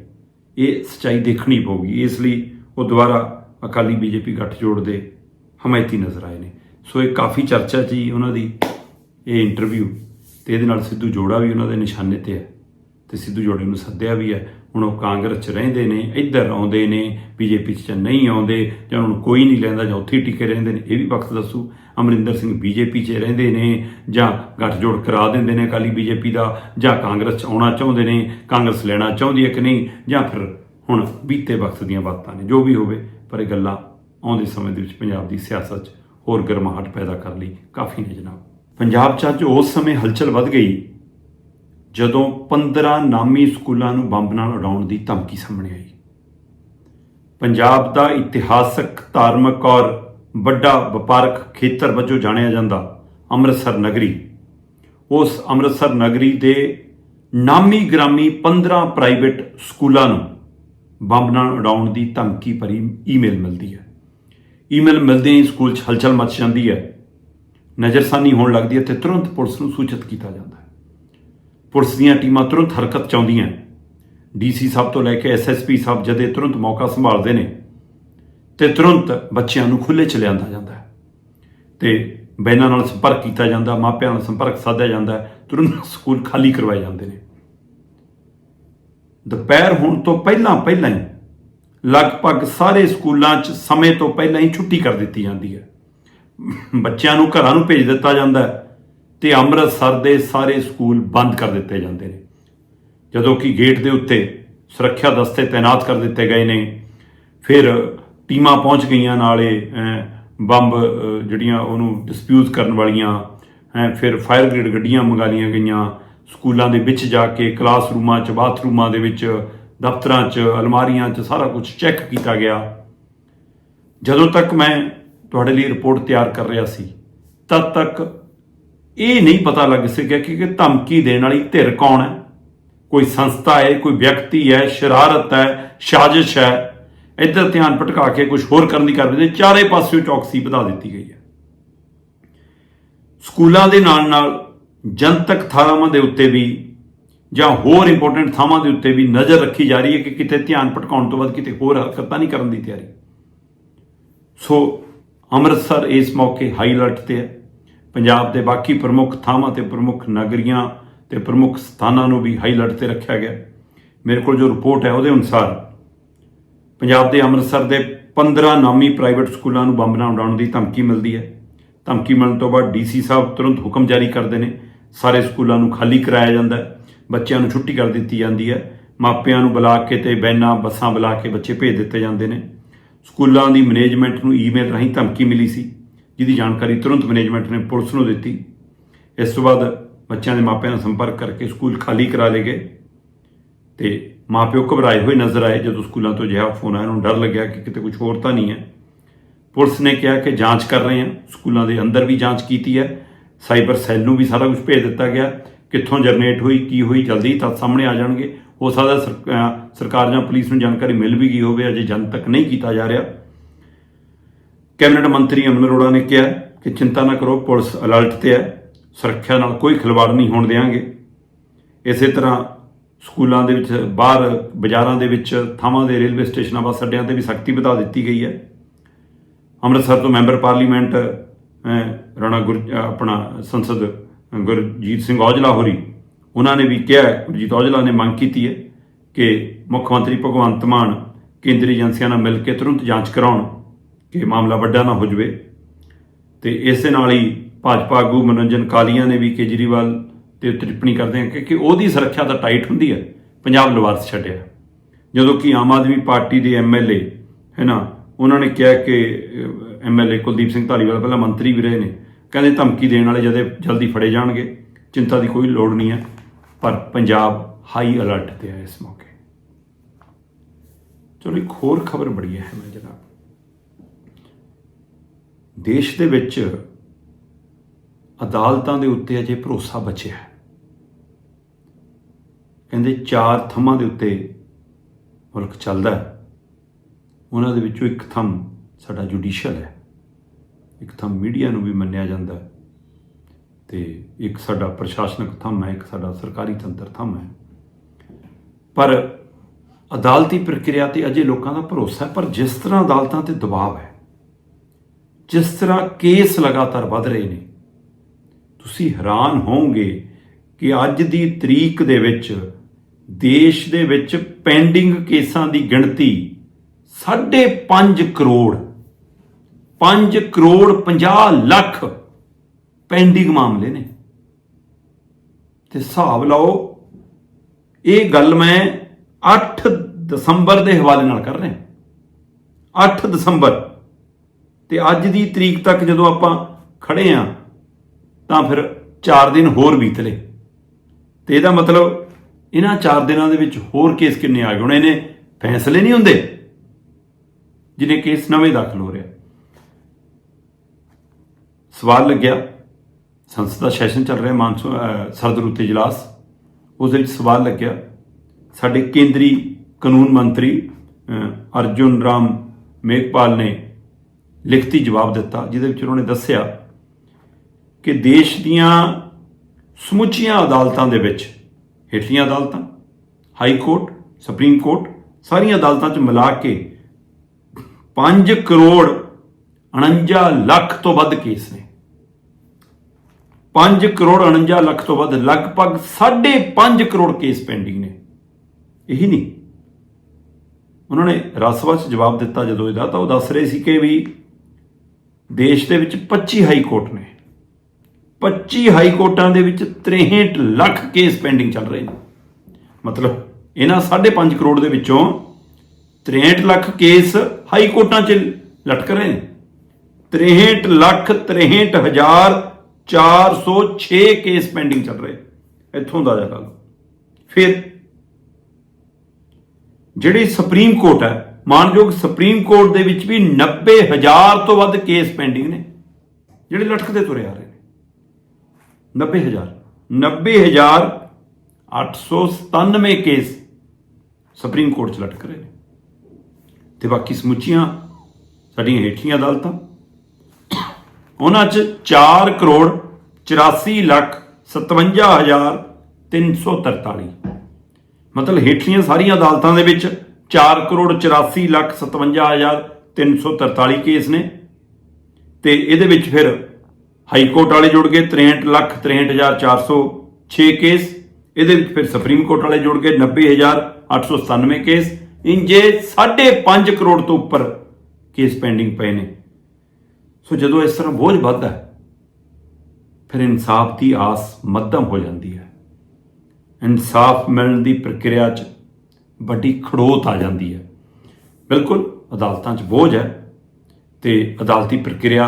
ਇਹ ਸਚਾਈ ਦੇਖਣੀ ਪਊਗੀ, ਇਸ ਲਈ ਉਹ ਦੁਬਾਰਾ ਅਕਾਲੀ ਬੀਜੇਪੀ ਗੱਠਜੋੜ ਦੇ ਹਮਾਇਤੀ ਨਜ਼ਰ ਆਏ ਨੇ। ਸੋ ਇਹ ਕਾਫੀ ਚਰਚਾ 'ਚ ਹੀ ਉਹਨਾਂ ਦੀ, ਇਹ ਇੰਟਰਵਿਊ ਤੇ ਇਹਦੇ ਨਾਲ ਸਿੱਧੂ ਜੋੜਾ ਵੀ ਉਹਨਾਂ ਦੇ ਨਿਸ਼ਾਨੇ ਤੇ ਹੈ ਤੇ ਸਿੱਧੂ ਜੋੜੇ ਨੂੰ ਸੱਦਿਆ ਵੀ ਹੈ। ਹੁਣ ਉਹ ਕਾਂਗਰਸ 'ਚ ਰਹਿੰਦੇ ਨੇ, ਇੱਧਰ ਆਉਂਦੇ ਨੇ, ਬੀਜੇਪੀ 'ਚ ਨਹੀਂ ਆਉਂਦੇ ਜਾਂ ਉਹਨਾਂ ਨੂੰ ਕੋਈ ਨਹੀਂ ਲੈਂਦਾ ਜਾਂ ਉੱਥੇ ਹੀ ਟਿਕੇ ਰਹਿੰਦੇ ਨੇ, ਇਹ ਵੀ ਵਕਤ ਦੱਸੂ। ਅਮਰਿੰਦਰ ਸਿੰਘ ਬੀਜੇਪੀ 'ਚ ਰਹਿੰਦੇ ਨੇ ਜਾਂ ਗੱਠਜੋੜ ਕਰਾ ਦਿੰਦੇ ਨੇ ਅਕਾਲੀ ਬੀਜੇਪੀ ਦਾ ਜਾਂ ਕਾਂਗਰਸ 'ਚ ਆਉਣਾ ਚਾਹੁੰਦੇ ਨੇ, ਕਾਂਗਰਸ ਲੈਣਾ ਚਾਹੁੰਦੀ ਹੈ ਕਿ ਨਹੀਂ, ਜਾਂ ਫਿਰ ਹੁਣ ਬੀਤੇ ਵਕਤ ਦੀਆਂ ਬਾਤਾਂ ਨੇ, ਜੋ ਵੀ ਹੋਵੇ, ਪਰ ਇਹ ਗੱਲਾਂ ਆਉਂਦੇ ਸਮੇਂ ਦੇ ਵਿੱਚ ਪੰਜਾਬ ਦੀ ਸਿਆਸਤ 'ਚ ਹੋਰ ਗਰਮਾਹਟ ਪੈਦਾ ਕਰ ਲਈ ਕਾਫੀ ਨੇ ਜਨਾਬ। ਪੰਜਾਬ 'ਚ ਅੱਜ ਉਸ ਸਮੇਂ ਹਲਚਲ ਵੱਧ ਗਈ ਜਦੋਂ 15 ਨਾਮੀ ਸਕੂਲਾਂ ਨੂੰ ਬੰਬ ਨਾਲ ਉਡਾਉਣ ਦੀ ਧਮਕੀ ਸਾਹਮਣੇ ਆਈ। ਪੰਜਾਬ ਦਾ ਇਤਿਹਾਸਕ, ਧਾਰਮਿਕ ਔਰ ਵੱਡਾ ਵਪਾਰਕ ਖੇਤਰ ਵਜੋਂ ਜਾਣਿਆ ਜਾਂਦਾ ਅੰਮ੍ਰਿਤਸਰ ਨਗਰੀ। ਉਸ ਅੰਮ੍ਰਿਤਸਰ ਨਗਰੀ ਦੇ ਨਾਮੀ ਗ੍ਰਾਮੀ 15 ਪ੍ਰਾਈਵੇਟ ਸਕੂਲਾਂ ਨੂੰ ਬੰਬ ਨਾਲ ਉਡਾਉਣ ਦੀ ਧਮਕੀ ਭਰੀ ਈਮੇਲ ਮਿਲਦੀ ਹੈ। ਈਮੇਲ ਮਿਲਦੇ ਹੀ ਸਕੂਲ 'ਚ ਹਲਚਲ ਮਚ ਜਾਂਦੀ ਹੈ। ਨਜ਼ਰਸਾਨੀ ਹੋਣ ਲੱਗਦੀ ਹੈ ਤੇ ਤੁਰੰਤ ਪੁਲਿਸ ਨੂੰ ਸੂਚਿਤ ਕੀਤਾ ਜਾਂਦਾ ਹੈ। ਪੁਲਿਸ ਦੀਆਂ ਟੀਮਾਂ ਤੁਰੰਤ ਹਰਕਤ ਚ ਚਾਉਂਦੀਆਂ ਡੀਸੀ ਸਾਹਿਬ ਤੋਂ ਲੈ ਕੇ ਐਸਐਸਪੀ ਸਾਹਿਬ ਜਦੇ ਤੁਰੰਤ ਮੌਕਾ ਸੰਭਾਲਦੇ ਨੇ ਤੇ ਤੁਰੰਤ ਬੱਚਿਆਂ ਨੂੰ ਖੁੱਲੇ ਚ ਲਿਆਂਦਾ ਜਾਂਦਾ ਹੈ। ਤੇ ਬੈਨਾਂ ਨਾਲ ਸੰਪਰਕ ਕੀਤਾ ਜਾਂਦਾ, ਮਾਪਿਆਂ ਨਾਲ ਸੰਪਰਕ ਸਾਧਿਆ ਜਾਂਦਾ ਤੁਰੰਤ ਸਕੂਲ ਖਾਲੀ ਕਰਵਾਏ ਜਾਂਦੇ ਨੇ। ਦੁਪਹਿਰ ਹੋਣ ਤੋਂ ਪਹਿਲਾਂ ਪਹਿਲਾਂ ਹੀ ਲਗਭਗ ਸਾਰੇ ਸਕੂਲਾਂ 'ਚ ਸਮੇਂ ਤੋਂ ਪਹਿਲਾਂ ਹੀ ਛੁੱਟੀ ਕਰ ਦਿੱਤੀ ਜਾਂਦੀ ਹੈ। ਬੱਚਿਆਂ ਨੂੰ ਘਰਾਂ ਨੂੰ ਭੇਜ ਦਿੱਤਾ ਜਾਂਦਾ ਹੈ ਤੇ ਅੰਮ੍ਰਿਤਸਰ ਦੇ ਸਾਰੇ ਸਕੂਲ ਬੰਦ ਕਰ ਦਿੱਤੇ ਜਾਂਦੇ ਨੇ। ਜਦੋਂ ਕਿ ਗੇਟ ਦੇ ਉੱਤੇ ਸੁਰੱਖਿਆ ਦਸਤੇ ਤਾਇਨਾਤ ਕਰ ਦਿੱਤੇ ਗਏ ਨੇ। ਫਿਰ ਟੀਮਾਂ ਪਹੁੰਚ ਗਈਆਂ ਨਾਲੇ ਅਹ, ਬੰਬ ਜਿਹੜੀਆਂ ਉਹਨੂੰ ਡਿਸਪਿਊਜ਼ ਕਰਨ ਵਾਲੀਆਂ ਹੈਂ, ਫਿਰ ਫਾਇਰ ਬ੍ਰਿਗੇਡ ਗੱਡੀਆਂ ਮੰਗਾ ਲਈਆਂ ਗਈਆਂ। ਸਕੂਲਾਂ ਦੇ ਵਿੱਚ ਜਾ ਕੇ ਕਲਾਸਰੂਮਾਂ 'ਚ ਬਾਥਰੂਮਾਂ ਦੇ ਵਿੱਚ ਦਫ਼ਤਰਾਂ 'ਚ, ਅਲਮਾਰੀਆਂ 'ਚ ਸਾਰਾ ਕੁਝ ਚੈੱਕ ਕੀਤਾ ਗਿਆ। ਜਦੋਂ ਤੱਕ ਮੈਂ ਤੁਹਾਡੇ ਲਈ ਰਿਪੋਰਟ ਤਿਆਰ ਕਰ ਰਿਹਾ ਸੀ, ਤਦ ਤੱਕ ਇਹ ਨਹੀਂ ਪਤਾ ਲੱਗ ਸਕਿਆ ਕਿ ਧਮਕੀ ਦੇਣ ਵਾਲੀ ਧਿਰ ਕੌਣ ਹੈ। ਕੋਈ ਸੰਸਥਾ ਹੈ, ਕੋਈ ਵਿਅਕਤੀ ਹੈ, ਸ਼ਰਾਰਤ ਹੈ, ਸਾਜ਼ਿਸ਼ ਹੈ। ਇੱਧਰ ਧਿਆਨ ਭਟਕਾ ਕੇ ਕੁਝ ਹੋਰ ਕਰਨ ਦੀ ਕਰਦੇ ਚਾਰੇ ਪਾਸਿਓਂ ਚੌਕਸੀ ਵਧਾ ਦਿੱਤੀ ਗਈ ਹੈ। ਸਕੂਲਾਂ ਦੇ ਨਾਲ ਨਾਲ ਜਨਤਕ ਥਾਵਾਂ ਦੇ ਉੱਤੇ ਵੀ ਜਾਂ ਹੋਰ ਇੰਪੋਰਟੈਂਟ ਥਾਵਾਂ ਦੇ ਉੱਤੇ ਵੀ ਨਜ਼ਰ ਰੱਖੀ ਜਾ ਰਹੀ ਹੈ ਕਿ ਕਿਤੇ ਧਿਆਨ ਭਟਕਾਉਣ ਤੋਂ ਬਾਅਦ ਕਿਤੇ ਹੋਰ ਹਰਕਤਾਂ ਨਹੀਂ ਕਰਨ ਦੀ ਤਿਆਰੀ। ਸੋ ਅੰਮ੍ਰਿਤਸਰ ਇਸ ਮੌਕੇ ਹਾਈ ਅਲਰਟ ਤੇ ਹੈ। ਪੰਜਾਬ ਦੇ ਬਾਕੀ ਪ੍ਰਮੁੱਖ ਥਾਵਾਂ ਤੇ ਪ੍ਰਮੁੱਖ ਨਗਰੀਆਂ ਤੇ ਪ੍ਰਮੁੱਖ ਸਥਾਨਾਂ ਨੂੰ ਵੀ ਹਾਈ ਅਲਰਟ ਤੇ ਰੱਖਿਆ ਗਿਆ। ਮੇਰੇ ਕੋਲ ਜੋ ਰਿਪੋਰਟ ਹੈ ਉਹਦੇ ਅਨੁਸਾਰ ਪੰਜਾਬ ਦੇ ਅੰਮ੍ਰਿਤਸਰ ਦੇ 15 ਨਾਮੀ ਪ੍ਰਾਈਵੇਟ ਸਕੂਲਾਂ ਨੂੰ ਬੰਬ ਨਾਲ ਉਡਾਉਣ ਦੀ ਧਮਕੀ ਮਿਲਦੀ ਹੈ। ਧਮਕੀ ਮਿਲਣ ਤੋਂ ਬਾਅਦ ਡੀਸੀ ਸਾਹਿਬ ਤੁਰੰਤ ਹੁਕਮ ਜਾਰੀ ਕਰਦੇ ਨੇ। ਸਾਰੇ ਸਕੂਲਾਂ ਨੂੰ ਖਾਲੀ ਕਰਾਇਆ ਜਾਂਦਾ ਹੈ। ਬੱਚਿਆਂ ਨੂੰ ਛੁੱਟੀ ਕਰ ਦਿੱਤੀ ਜਾਂਦੀ ਹੈ। ਮਾਪਿਆਂ ਨੂੰ ਬੁਲਾ ਕੇ ਤੇ ਬੈਨਾਂ ਬੱਸਾਂ ਬੁਲਾ ਕੇ ਬੱਚੇ ਭੇਜ ਦਿੱਤੇ ਜਾਂਦੇ ਨੇ। ਸਕੂਲਾਂ ਦੀ ਮੈਨੇਜਮੈਂਟ ਨੂੰ ਈਮੇਲ ਰਾਹੀਂ ਧਮਕੀ ਮਿਲੀ ਸੀ, ਜਿਹਦੀ ਜਾਣਕਾਰੀ ਤੁਰੰਤ ਮੈਨੇਜਮੈਂਟ ਨੇ ਪੁਲਿਸ ਨੂੰ ਦਿੱਤੀ। ਇਸ ਤੋਂ ਬਾਅਦ ਬੱਚਿਆਂ ਦੇ ਮਾਪਿਆਂ ਨਾਲ ਸੰਪਰਕ ਕਰਕੇ ਸਕੂਲ ਖਾਲੀ ਕਰਾ ਲਏ ਗਏ ਤੇ ਮਾਪਿਓ ਘਬਰਾਏ ਹੋਏ ਨਜ਼ਰ ਆਏ। ਜਦੋਂ ਸਕੂਲਾਂ ਤੋਂ ਅਜਿਹਾ ਫੋਨ ਆਇਆ, ਉਹਨਾਂ ਨੂੰ ਡਰ ਲੱਗਿਆ ਕਿ ਕਿਤੇ ਕੁਝ ਹੋਰ ਤਾਂ ਨਹੀਂ ਹੈ। ਪੁਲਿਸ ਨੇ ਕਿਹਾ ਕਿ ਜਾਂਚ ਕਰ ਰਹੇ ਹਾਂ। ਸਕੂਲਾਂ ਦੇ ਅੰਦਰ ਵੀ ਜਾਂਚ ਕੀਤੀ ਹੈ। ਸਾਈਬਰ ਸੈੱਲ ਨੂੰ ਵੀ ਸਾਰਾ ਕੁਝ ਭੇਜ ਦਿੱਤਾ ਗਿਆ। ਕਿੱਥੋਂ ਜਨਰੇਟ ਹੋਈ, ਕੀ ਹੋਈ, ਜਲਦੀ ਤਾਂ ਸਾਹਮਣੇ ਆ ਜਾਣਗੇ। ਹੋ ਸਕਦਾ ਸਰਕਾਰ ਜਾਂ ਪੁਲਿਸ ਨੂੰ ਜਾਣਕਾਰੀ ਮਿਲ ਵੀ ਗਈ ਹੋਵੇ, ਅਜੇ ਜਨ ਤੱਕ ਨਹੀਂ ਕੀਤਾ ਜਾ ਰਿਹਾ। ਕੈਬਨਿਟ ਮੰਤਰੀ ਅਮਨ ਅਰੋੜਾ ਨੇ ਕਿਹਾ ਕਿ ਚਿੰਤਾ ਨਾ ਕਰੋ, ਪੁਲਿਸ ਅਲਰਟ ਤੇ ਹੈ। ਸੁਰੱਖਿਆ ਨਾਲ ਕੋਈ ਖਿਲਵਾੜ ਨਹੀਂ ਹੋਣ ਦੇਵਾਂਗੇ ਇਸੇ ਤਰ੍ਹਾਂ ਸਕੂਲਾਂ ਦੇ ਵਿੱਚ, ਬਾਹਰ ਬਾਜ਼ਾਰਾਂ ਦੇ ਵਿੱਚ, ਥਾਵਾਂ ਦੇ ਰੇਲਵੇ ਸਟੇਸ਼ਨਾਂ, ਬੱਸ ਅੱਡਿਆਂ ਤੇ ਵੀ ਸਖਤੀ ਵਧਾ ਦਿੱਤੀ ਗਈ ਹੈ। ਅੰਮ੍ਰਿਤਸਰ ਤੋਂ ਮੈਂਬਰ ਪਾਰਲੀਮੈਂਟ ਰਾਣਾ ਗੁਰ ਆਪਣਾ ਸੰਸਦ ਗੁਰਜੀਤ ਸਿੰਘ ਔਜਲਾ ਹੋਰੀ, ਉਹਨਾਂ ਨੇ ਵੀ ਕਿਹਾ, ਗੁਰਜੀਤ ਔਜਲਾ ਨੇ ਮੰਗ ਕੀਤੀ ਹੈ ਕਿ ਮੁੱਖ ਮੰਤਰੀ ਭਗਵੰਤ ਮਾਨ ਕੇਂਦਰੀ ਏਜੰਸੀਆਂ ਨਾਲ ਮਿਲ ਕੇ ਤੁਰੰਤ ਜਾਂਚ ਕਰਾਉਣ, ਕਿ ਮਾਮਲਾ ਵੱਡਾ ਨਾ ਹੋ ਜਾਵੇ। ਤੇ ਇਸੇ ਨਾਲ ਹੀ ਭਾਜਪਾ ਆਗੂ ਮਨੋਰੰਜਨ ਕਾਲੀਆਂ ਨੇ ਵੀ ਕੇਜਰੀਵਾਲ ਤੇ ਟਿੱਪਣੀ ਕਰਦੇ ਹਨ ਕਿ ਕਿ ਉਹਦੀ ਸੁਰੱਖਿਆ ਤਾਂ ਟਾਈਟ ਹੁੰਦੀ ਹੈ, ਪੰਜਾਬ ਲਵਾਰਸ ਛੱਡਿਆ। ਜਦੋਂ ਕਿ ਆਮ ਆਦਮੀ ਪਾਰਟੀ ਦੇ ਐਮਐਲਏ ਹੈ ਨਾ, ਉਹਨਾਂ ਨੇ ਕਿਹਾ ਕਿ ਐਮਐਲਏ ਕੁਲਦੀਪ ਸਿੰਘ ਧਾਲੀਵਾਲ, ਪਹਿਲਾਂ ਮੰਤਰੀ ਵੀ ਰਹੇ ਨੇ ਕਹਿੰਦੇ ਧਮਕੀ ਦੇਣ ਵਾਲੇ ਜਦੇ ਜਲਦੀ ਫੜੇ ਜਾਣਗੇ, ਚਿੰਤਾ ਦੀ ਕੋਈ ਲੋੜ ਨਹੀਂ ਹੈ, ਪਰ ਪੰਜਾਬ ਹਾਈ ਅਲਰਟ ਤੇ ਹੈ ਇਸ ਮੌਕੇ। ਚਲੋ ਇੱਕ ਹੋਰ ਖਬਰ ਬੜੀ ਹੈ ਮੈਂ ਜਨਾਬ। ਦੇਸ਼ ਦੇ ਵਿੱਚ ਅਦਾਲਤਾਂ ਦੇ ਉੱਤੇ ਅਜੇ ਭਰੋਸਾ ਬਚਿਆ ਹੈ। ਕਹਿੰਦੇ ਚਾਰ ਥੰਮਾਂ ਦੇ ਉੱਤੇ ਮੁਲਕ ਚੱਲਦਾ ਉਹਨਾਂ ਦੇ ਵਿੱਚੋਂ ਇੱਕ ਥੰਮ ਸਾਡਾ ਜੁਡੀਸ਼ੀਅਲ ਹੈ। ਇੱਕ ਥੰਮ ਮੀਡੀਆ ਨੂੰ ਵੀ ਮੰਨਿਆ ਜਾਂਦਾ ਹੈ। ਤੇ ਇੱਕ ਸਾਡਾ ਪ੍ਰਸ਼ਾਸਨਿਕ ਥੰਮ ਹੈ, ਇੱਕ ਸਾਡਾ ਸਰਕਾਰੀ ਤੰਤਰ ਥੰਮ ਹੈ। ਪਰ ਅਦਾਲਤੀ ਪ੍ਰਕਿਰਿਆ ਤੇ ਅਜੇ ਲੋਕਾਂ ਦਾ ਭਰੋਸਾ ਪਰ ਜਿਸ ਤਰ੍ਹਾਂ ਅਦਾਲਤਾਂ ਤੇ ਦਬਾਅ ਹੈ, ਜਿਸ ਤਰ੍ਹਾਂ ਕੇਸ ਲਗਾਤਾਰ ਵੱਧ ਰਹੇ ਨੇ, ਤੁਸੀਂ ਹੈਰਾਨ ਹੋਵੋਗੇ ਕਿ ਅੱਜ ਦੀ ਤਰੀਕ ਦੇ ਵਿੱਚ, ਦੇਸ਼ ਦੇ ਵਿੱਚ ਪੈਂਡਿੰਗ ਕੇਸਾਂ ਦੀ ਗਿਣਤੀ 5.5 ਕਰੋੜ 5 ਕਰੋੜ 50 ਲੱਖ ਪੈਂਡਿੰਗ ਮਾਮਲੇ ਨੇ। ਤੇ ਹਿਸਾਬ ਲਾਓ, ਇਹ ਗੱਲ ਮੈਂ 8 ਦਸੰਬਰ ਦੇ ਹਵਾਲੇ ਨਾਲ ਕਰ ਰਿਹਾ। 8 ਦਸੰਬਰ। ਤੇ ਅੱਜ ਦੀ ਤਰੀਕ ਤੱਕ ਜਦੋਂ ਆਪਾਂ ਖੜੇ ਆ, ਤਾਂ ਫਿਰ 4 ਦਿਨ ਹੋਰ ਬੀਤ ਲਏ। ਤੇ ਇਹਦਾ ਮਤਲਬ ਇਹਨਾਂ 4 ਦਿਨਾਂ ਦੇ ਵਿੱਚ ਹੋਰ ਕੇਸ ਕਿੰਨੇ ਆ ਗਏ? ਹੁਣ ਇਹਨੇ ਫੈਸਲੇ ਨਹੀਂ ਹੁੰਦੇ, ਜਿਹਨੇ ਕੇਸ ਨਵੇਂ ਦਾਖਲ ਹੋ ਰਿਹਾ ਸਵਾਲ ਲੱਗਿਆ। ਸੰਸਦ ਦਾ ਸੈਸ਼ਨ ਚੱਲ ਰਿਹਾ, ਮਾਨਸੂਨ ਸਰਦ ਰੁੱਤ ਇਜਲਾਸ। ਉਸ ਦੇ ਵਿੱਚ ਸਵਾਲ ਲੱਗਿਆ, ਸਾਡੇ ਕੇਂਦਰੀ ਕਾਨੂੰਨ ਮੰਤਰੀ ਅਰਜੁਨ ਰਾਮ ਮੇਘਪਾਲ ਨੇ ਲਿਖਤੀ ਜਵਾਬ ਦਿੱਤਾ, ਜਿਹਦੇ ਵਿੱਚ ਉਹਨਾਂ ਨੇ ਦੱਸਿਆ ਕਿ ਦੇਸ਼ ਦੀਆਂ ਸਮੁੱਚੀਆਂ ਅਦਾਲਤਾਂ ਦੇ ਵਿੱਚ ਹੇਠਲੀਆਂ ਅਦਾਲਤਾਂ, ਹਾਈ ਕੋਰਟ, ਸੁਪਰੀਮ ਕੋਰਟ, ਸਾਰੀਆਂ ਅਦਾਲਤਾਂ 'ਚ ਮਿਲਾ ਕੇ 5 ਕਰੋੜ 49 ਲੱਖ ਤੋਂ ਵੱਧ ਕੇਸ ਨੇ। 5 ਕਰੋੜ 49 ਲੱਖ ਤੋਂ ਵੱਧ, ਲਗਭਗ 5.5 ਕਰੋੜ ਕੇਸ ਪੈਂਡਿੰਗ ਨੇ। ਇਹੀ ਨਹੀਂ। ਉਹਨਾਂ ਨੇ ਰਸਵਾ 'ਚ ਜਵਾਬ ਦਿੱਤਾ ਜਦੋਂ ਇਹਦਾ, ਤਾਂ ਉਹ ਦੱਸ ਰਹੇ ਸੀ ਕਿ ਵੀ ਦੇਸ਼ ਦੇ ਵਿੱਚ 25 ਹਾਈ ਕੋਰਟ ਨੇ। 25 ਹਾਈ ਕੋਰਟਾਂ ਦੇ ਵਿੱਚ 63 ਲੱਖ ਕੇਸ ਪੈਂਡਿੰਗ ਚੱਲ ਰਹੇ ਨੇ। ਮਤਲਬ ਇਹਨਾਂ 5.5 ਕਰੋੜ ਦੇ ਵਿੱਚੋਂ 63 ਲੱਖ ਕੇਸ ਹਾਈ ਕੋਰਟਾਂ 'ਚ ਲਟਕ ਰਹੇ ਨੇ। 63 ਲੱਖ 63 ਹਜ਼ਾਰ 406 ਕੇਸ ਪੈਂਡਿੰਗ ਚੱਲ ਰਹੇ। ਇੱਥੋਂ ਦਾ ਜਾ ਲਓ। ਫਿਰ ਜਿਹੜੀ ਸੁਪਰੀਮ ਕੋਰਟ ਹੈ, ਮਾਨਯੋਗ ਸੁਪਰੀਮ ਕੋਰਟ ਦੇ ਵਿੱਚ ਵੀ 90000 ਤੋਂ ਵੱਧ ਕੇਸ ਪੈਂਡਿੰਗ ਨੇ, ਜਿਹੜੇ ਲਟਕਦੇ ਤੁਰੇ ਆ ਰਹੇ ਨੇ। 90000 90897 ਕੇਸ ਸੁਪਰੀਮ ਕੋਰਟ 'ਚ ਲਟਕ ਰਹੇ ਨੇ। ਤੇ ਬਾਕੀ ਸਮੁੱਚੀਆਂ ਸਾਡੀਆਂ ਹੇਠਲੀਆਂ ਅਦਾਲਤਾਂ ਉਹਨਾਂ 'ਚ 4 ਕਰੋੜ 84 ਲੱਖ 57 ਹਜ਼ਾਰ 343 ਮਤਲਬ ਹੇਠਲੀਆਂ ਸਾਰੀਆਂ ਅਦਾਲਤਾਂ ਦੇ ਵਿੱਚ 4 ਕਰੋੜ 84 ਲੱਖ 57 ਹਜ਼ਾਰ 343 ਕੇਸ ਨੇ। ਤੇ ਇਹਦੇ ਵਿੱਚ ਫਿਰ ਹਾਈ ਕੋਰਟ ਵਾਲੇ ਜੁੜ ਗਏ 63 ਲੱਖ 63 ਹਜ਼ਾਰ 406 ਕੇਸ। ਇਹਦੇ ਵਿੱਚ ਫਿਰ ਸੁਪਰੀਮ ਕੋਰਟ ਵਾਲੇ ਜੁੜ ਗਏ 90 ਹਜ਼ਾਰ 897 ਕੇਸ। ਇੰਜੇ 5.5 ਕਰੋੜ ਤੋਂ ਉੱਪਰ ਕੇਸ ਪੈਂਡਿੰਗ ਪਏ ਨੇ। ਸੋ ਜਦੋਂ ਇਸ ਤਰ੍ਹਾਂ ਬੋਝ ਵੱਧਦਾ ਹੈ, ਫਿਰ ਇਨਸਾਫ ਦੀ ਆਸ ਮੱਧਮ ਹੋ ਜਾਂਦੀ ਹੈ। ਇਨਸਾਫ ਮਿਲਣ ਦੀ ਪ੍ਰਕਿਰਿਆ 'ਚ ਵੱਡੀ ਖੜੋਤ ਆ ਜਾਂਦੀ ਹੈ। ਬਿਲਕੁਲ ਅਦਾਲਤਾਂ 'ਚ ਬੋਝ ਹੈ ਤੇ ਅਦਾਲਤੀ ਪ੍ਰਕਿਰਿਆ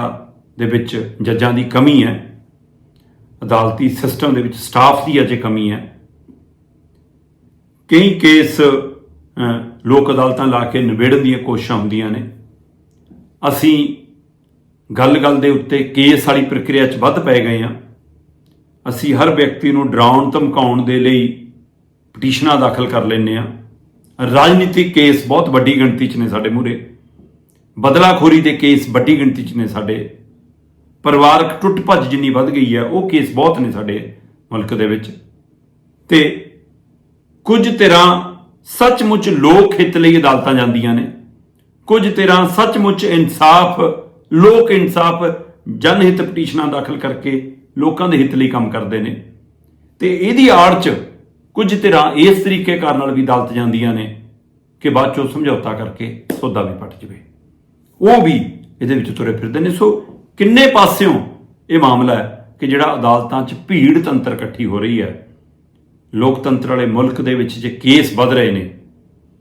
ਦੇ ਵਿੱਚ ਜੱਜਾਂ ਦੀ ਕਮੀ ਹੈ। ਅਦਾਲਤੀ ਸਿਸਟਮ ਦੇ ਵਿੱਚ ਸਟਾਫ ਦੀ ਅਜੇ ਕਮੀ ਹੈ। ਕਈ ਕੇਸ ਲੋਕ ਅਦਾਲਤਾਂ ਲਾ ਕੇ ਨਿਬੇੜਨ ਦੀਆਂ ਕੋਸ਼ਿਸ਼ਾਂ ਹੁੰਦੀਆਂ ਨੇ। ਅਸੀਂ ਗੱਲ-ਗੱਲ ਦੇ ਉੱਤੇ ਕੇਸ ਵਾਲੀ ਪ੍ਰਕਿਰਿਆ 'ਚ ਵੱਧ ਪਏ ਗਏ ਹਾਂ ਅਸੀਂ ਹਰ ਵਿਅਕਤੀ ਨੂੰ ਡਰਾਉਣ, ਧਮਕਾਉਣ ਦੇ ਲਈ ਪਟੀਸ਼ਨਾਂ ਦਾਖਲ ਕਰ ਲੈਂਦੇ ਹਾਂ ਰਾਜਨੀਤਿਕ ਕੇਸ ਬਹੁਤ ਵੱਡੀ ਗਿਣਤੀ 'ਚ ਨੇ ਸਾਡੇ ਮੂਹਰੇ। ਬਦਲਾਖੋਰੀ ਦੇ ਕੇਸ ਵੱਡੀ ਗਿਣਤੀ 'ਚ ਨੇ ਸਾਡੇ। ਪਰਿਵਾਰਕ ਟੁੱਟ ਭੱਜ ਜਿੰਨੀ ਵੱਧ ਗਈ ਹੈ, ਉਹ ਕੇਸ ਬਹੁਤ ਨੇ ਸਾਡੇ ਮੁਲਕ ਦੇ ਵਿੱਚ। ਤੇ ਕੁਝ ਤਰ੍ਹਾਂ ਸੱਚਮੁੱਚ ਲੋਕ ਹਿੱਤ ਲਈ ਅਦਾਲਤਾਂ ਜਾਂਦੀਆਂ ਨੇ। ਕੁਝ ਤਰ੍ਹਾਂ ਸੱਚਮੁੱਚ ਇਨਸਾਫ ਲੋਕ ਇਨਸਾਫ ਜਨ ਹਿੱਤ ਪਟੀਸ਼ਨਾਂ ਦਾਖਲ ਕਰਕੇ ਲੋਕਾਂ ਦੇ ਹਿੱਤ ਲਈ ਕੰਮ ਕਰਦੇ ਨੇ। ਤੇ ਇਹਦੀ ਆੜ 'ਚ ਕੁਝ ਧਿਰਾਂ ਇਸ ਤਰੀਕੇ ਕਰਨ ਨਾਲ ਵੀ ਅਦਾਲਤ ਜਾਂਦੀਆਂ ਨੇ ਕਿ ਬਾਅਦ ਚੋਂ ਸਮਝੌਤਾ ਕਰਕੇ ਸੌਦਾ ਵੀ ਪਟ ਜਵੇ। ਉਹ ਵੀ ਇਹਦੇ ਵਿੱਚ ਤੁਰੇ ਫਿਰਦੇ ਨੇ। ਸੋ ਕਿੰਨੇ ਪਾਸਿਓਂ ਇਹ ਮਾਮਲਾ ਹੈ ਕਿ ਜਿਹੜਾ ਅਦਾਲਤਾਂ 'ਚ ਭੀੜ ਤੰਤਰ ਇਕੱਠੀ ਹੋ ਰਹੀ ਹੈ, ਲੋਕਤੰਤਰ ਵਾਲੇ ਮੁਲਕ ਦੇ ਵਿੱਚ ਜੇ ਕੇਸ ਵੱਧ ਰਹੇ ਨੇ,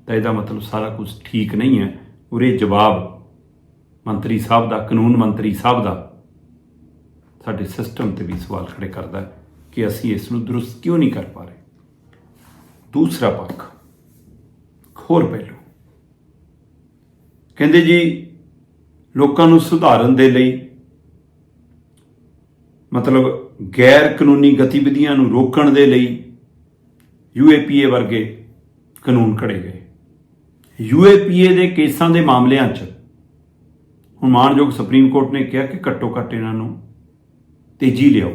ਤਾਂ ਇਹਦਾ ਮਤਲਬ ਸਾਰਾ ਕੁਝ ਠੀਕ ਨਹੀਂ ਹੈ। ਉਰੇ ਜਵਾਬ ਮੰਤਰੀ ਸਾਹਿਬ ਦਾ, ਕਾਨੂੰਨ ਮੰਤਰੀ ਸਾਹਿਬ ਦਾ ਸਾਡੇ ਸਿਸਟਮ ਤੇ ਵੀ ਸਵਾਲ ਖੜੇ ਕਰਦਾ ਹੈ ਕਿ ਅਸੀਂ ਇਸ ਨੂੰ ਦਰੁਸਤ ਕਿਉਂ ਨਹੀਂ ਕਰ ਪਾ ਰਹੇ। ਦੂਸਰਾ ਪੱਖ ਹੋਰ ਪਹਿਲੂ। ਕਹਿੰਦੇ ਜੀ, ਲੋਕਾਂ ਨੂੰ ਸੁਧਾਰਨ ਦੇ ਲਈ ਮਤਲਬ ਗੈਰ ਕਾਨੂੰਨੀ ਗਤੀਵਿਧੀਆਂ ਨੂੰ ਰੋਕਣ ਦੇ ਲਈ ਯੂਏਪੀਏ ਵਰਗੇ ਕਾਨੂੰਨ ਘੜੇ ਗਏ। ਯੂਏਪੀਏ ਦੇ ਕੇਸਾਂ ਦੇ ਮਾਮਲਿਆਂ 'ਚ ਹੁਣ ਮਾਨਯੋਗ ਸੁਪਰੀਮ ਕੋਰਟ ਨੇ ਕਿਹਾ ਕਿ ਘੱਟੋ ਘੱਟ ਇਹਨਾਂ ਨੂੰ ਤੇਜ਼ੀ ਲਿਆਓ।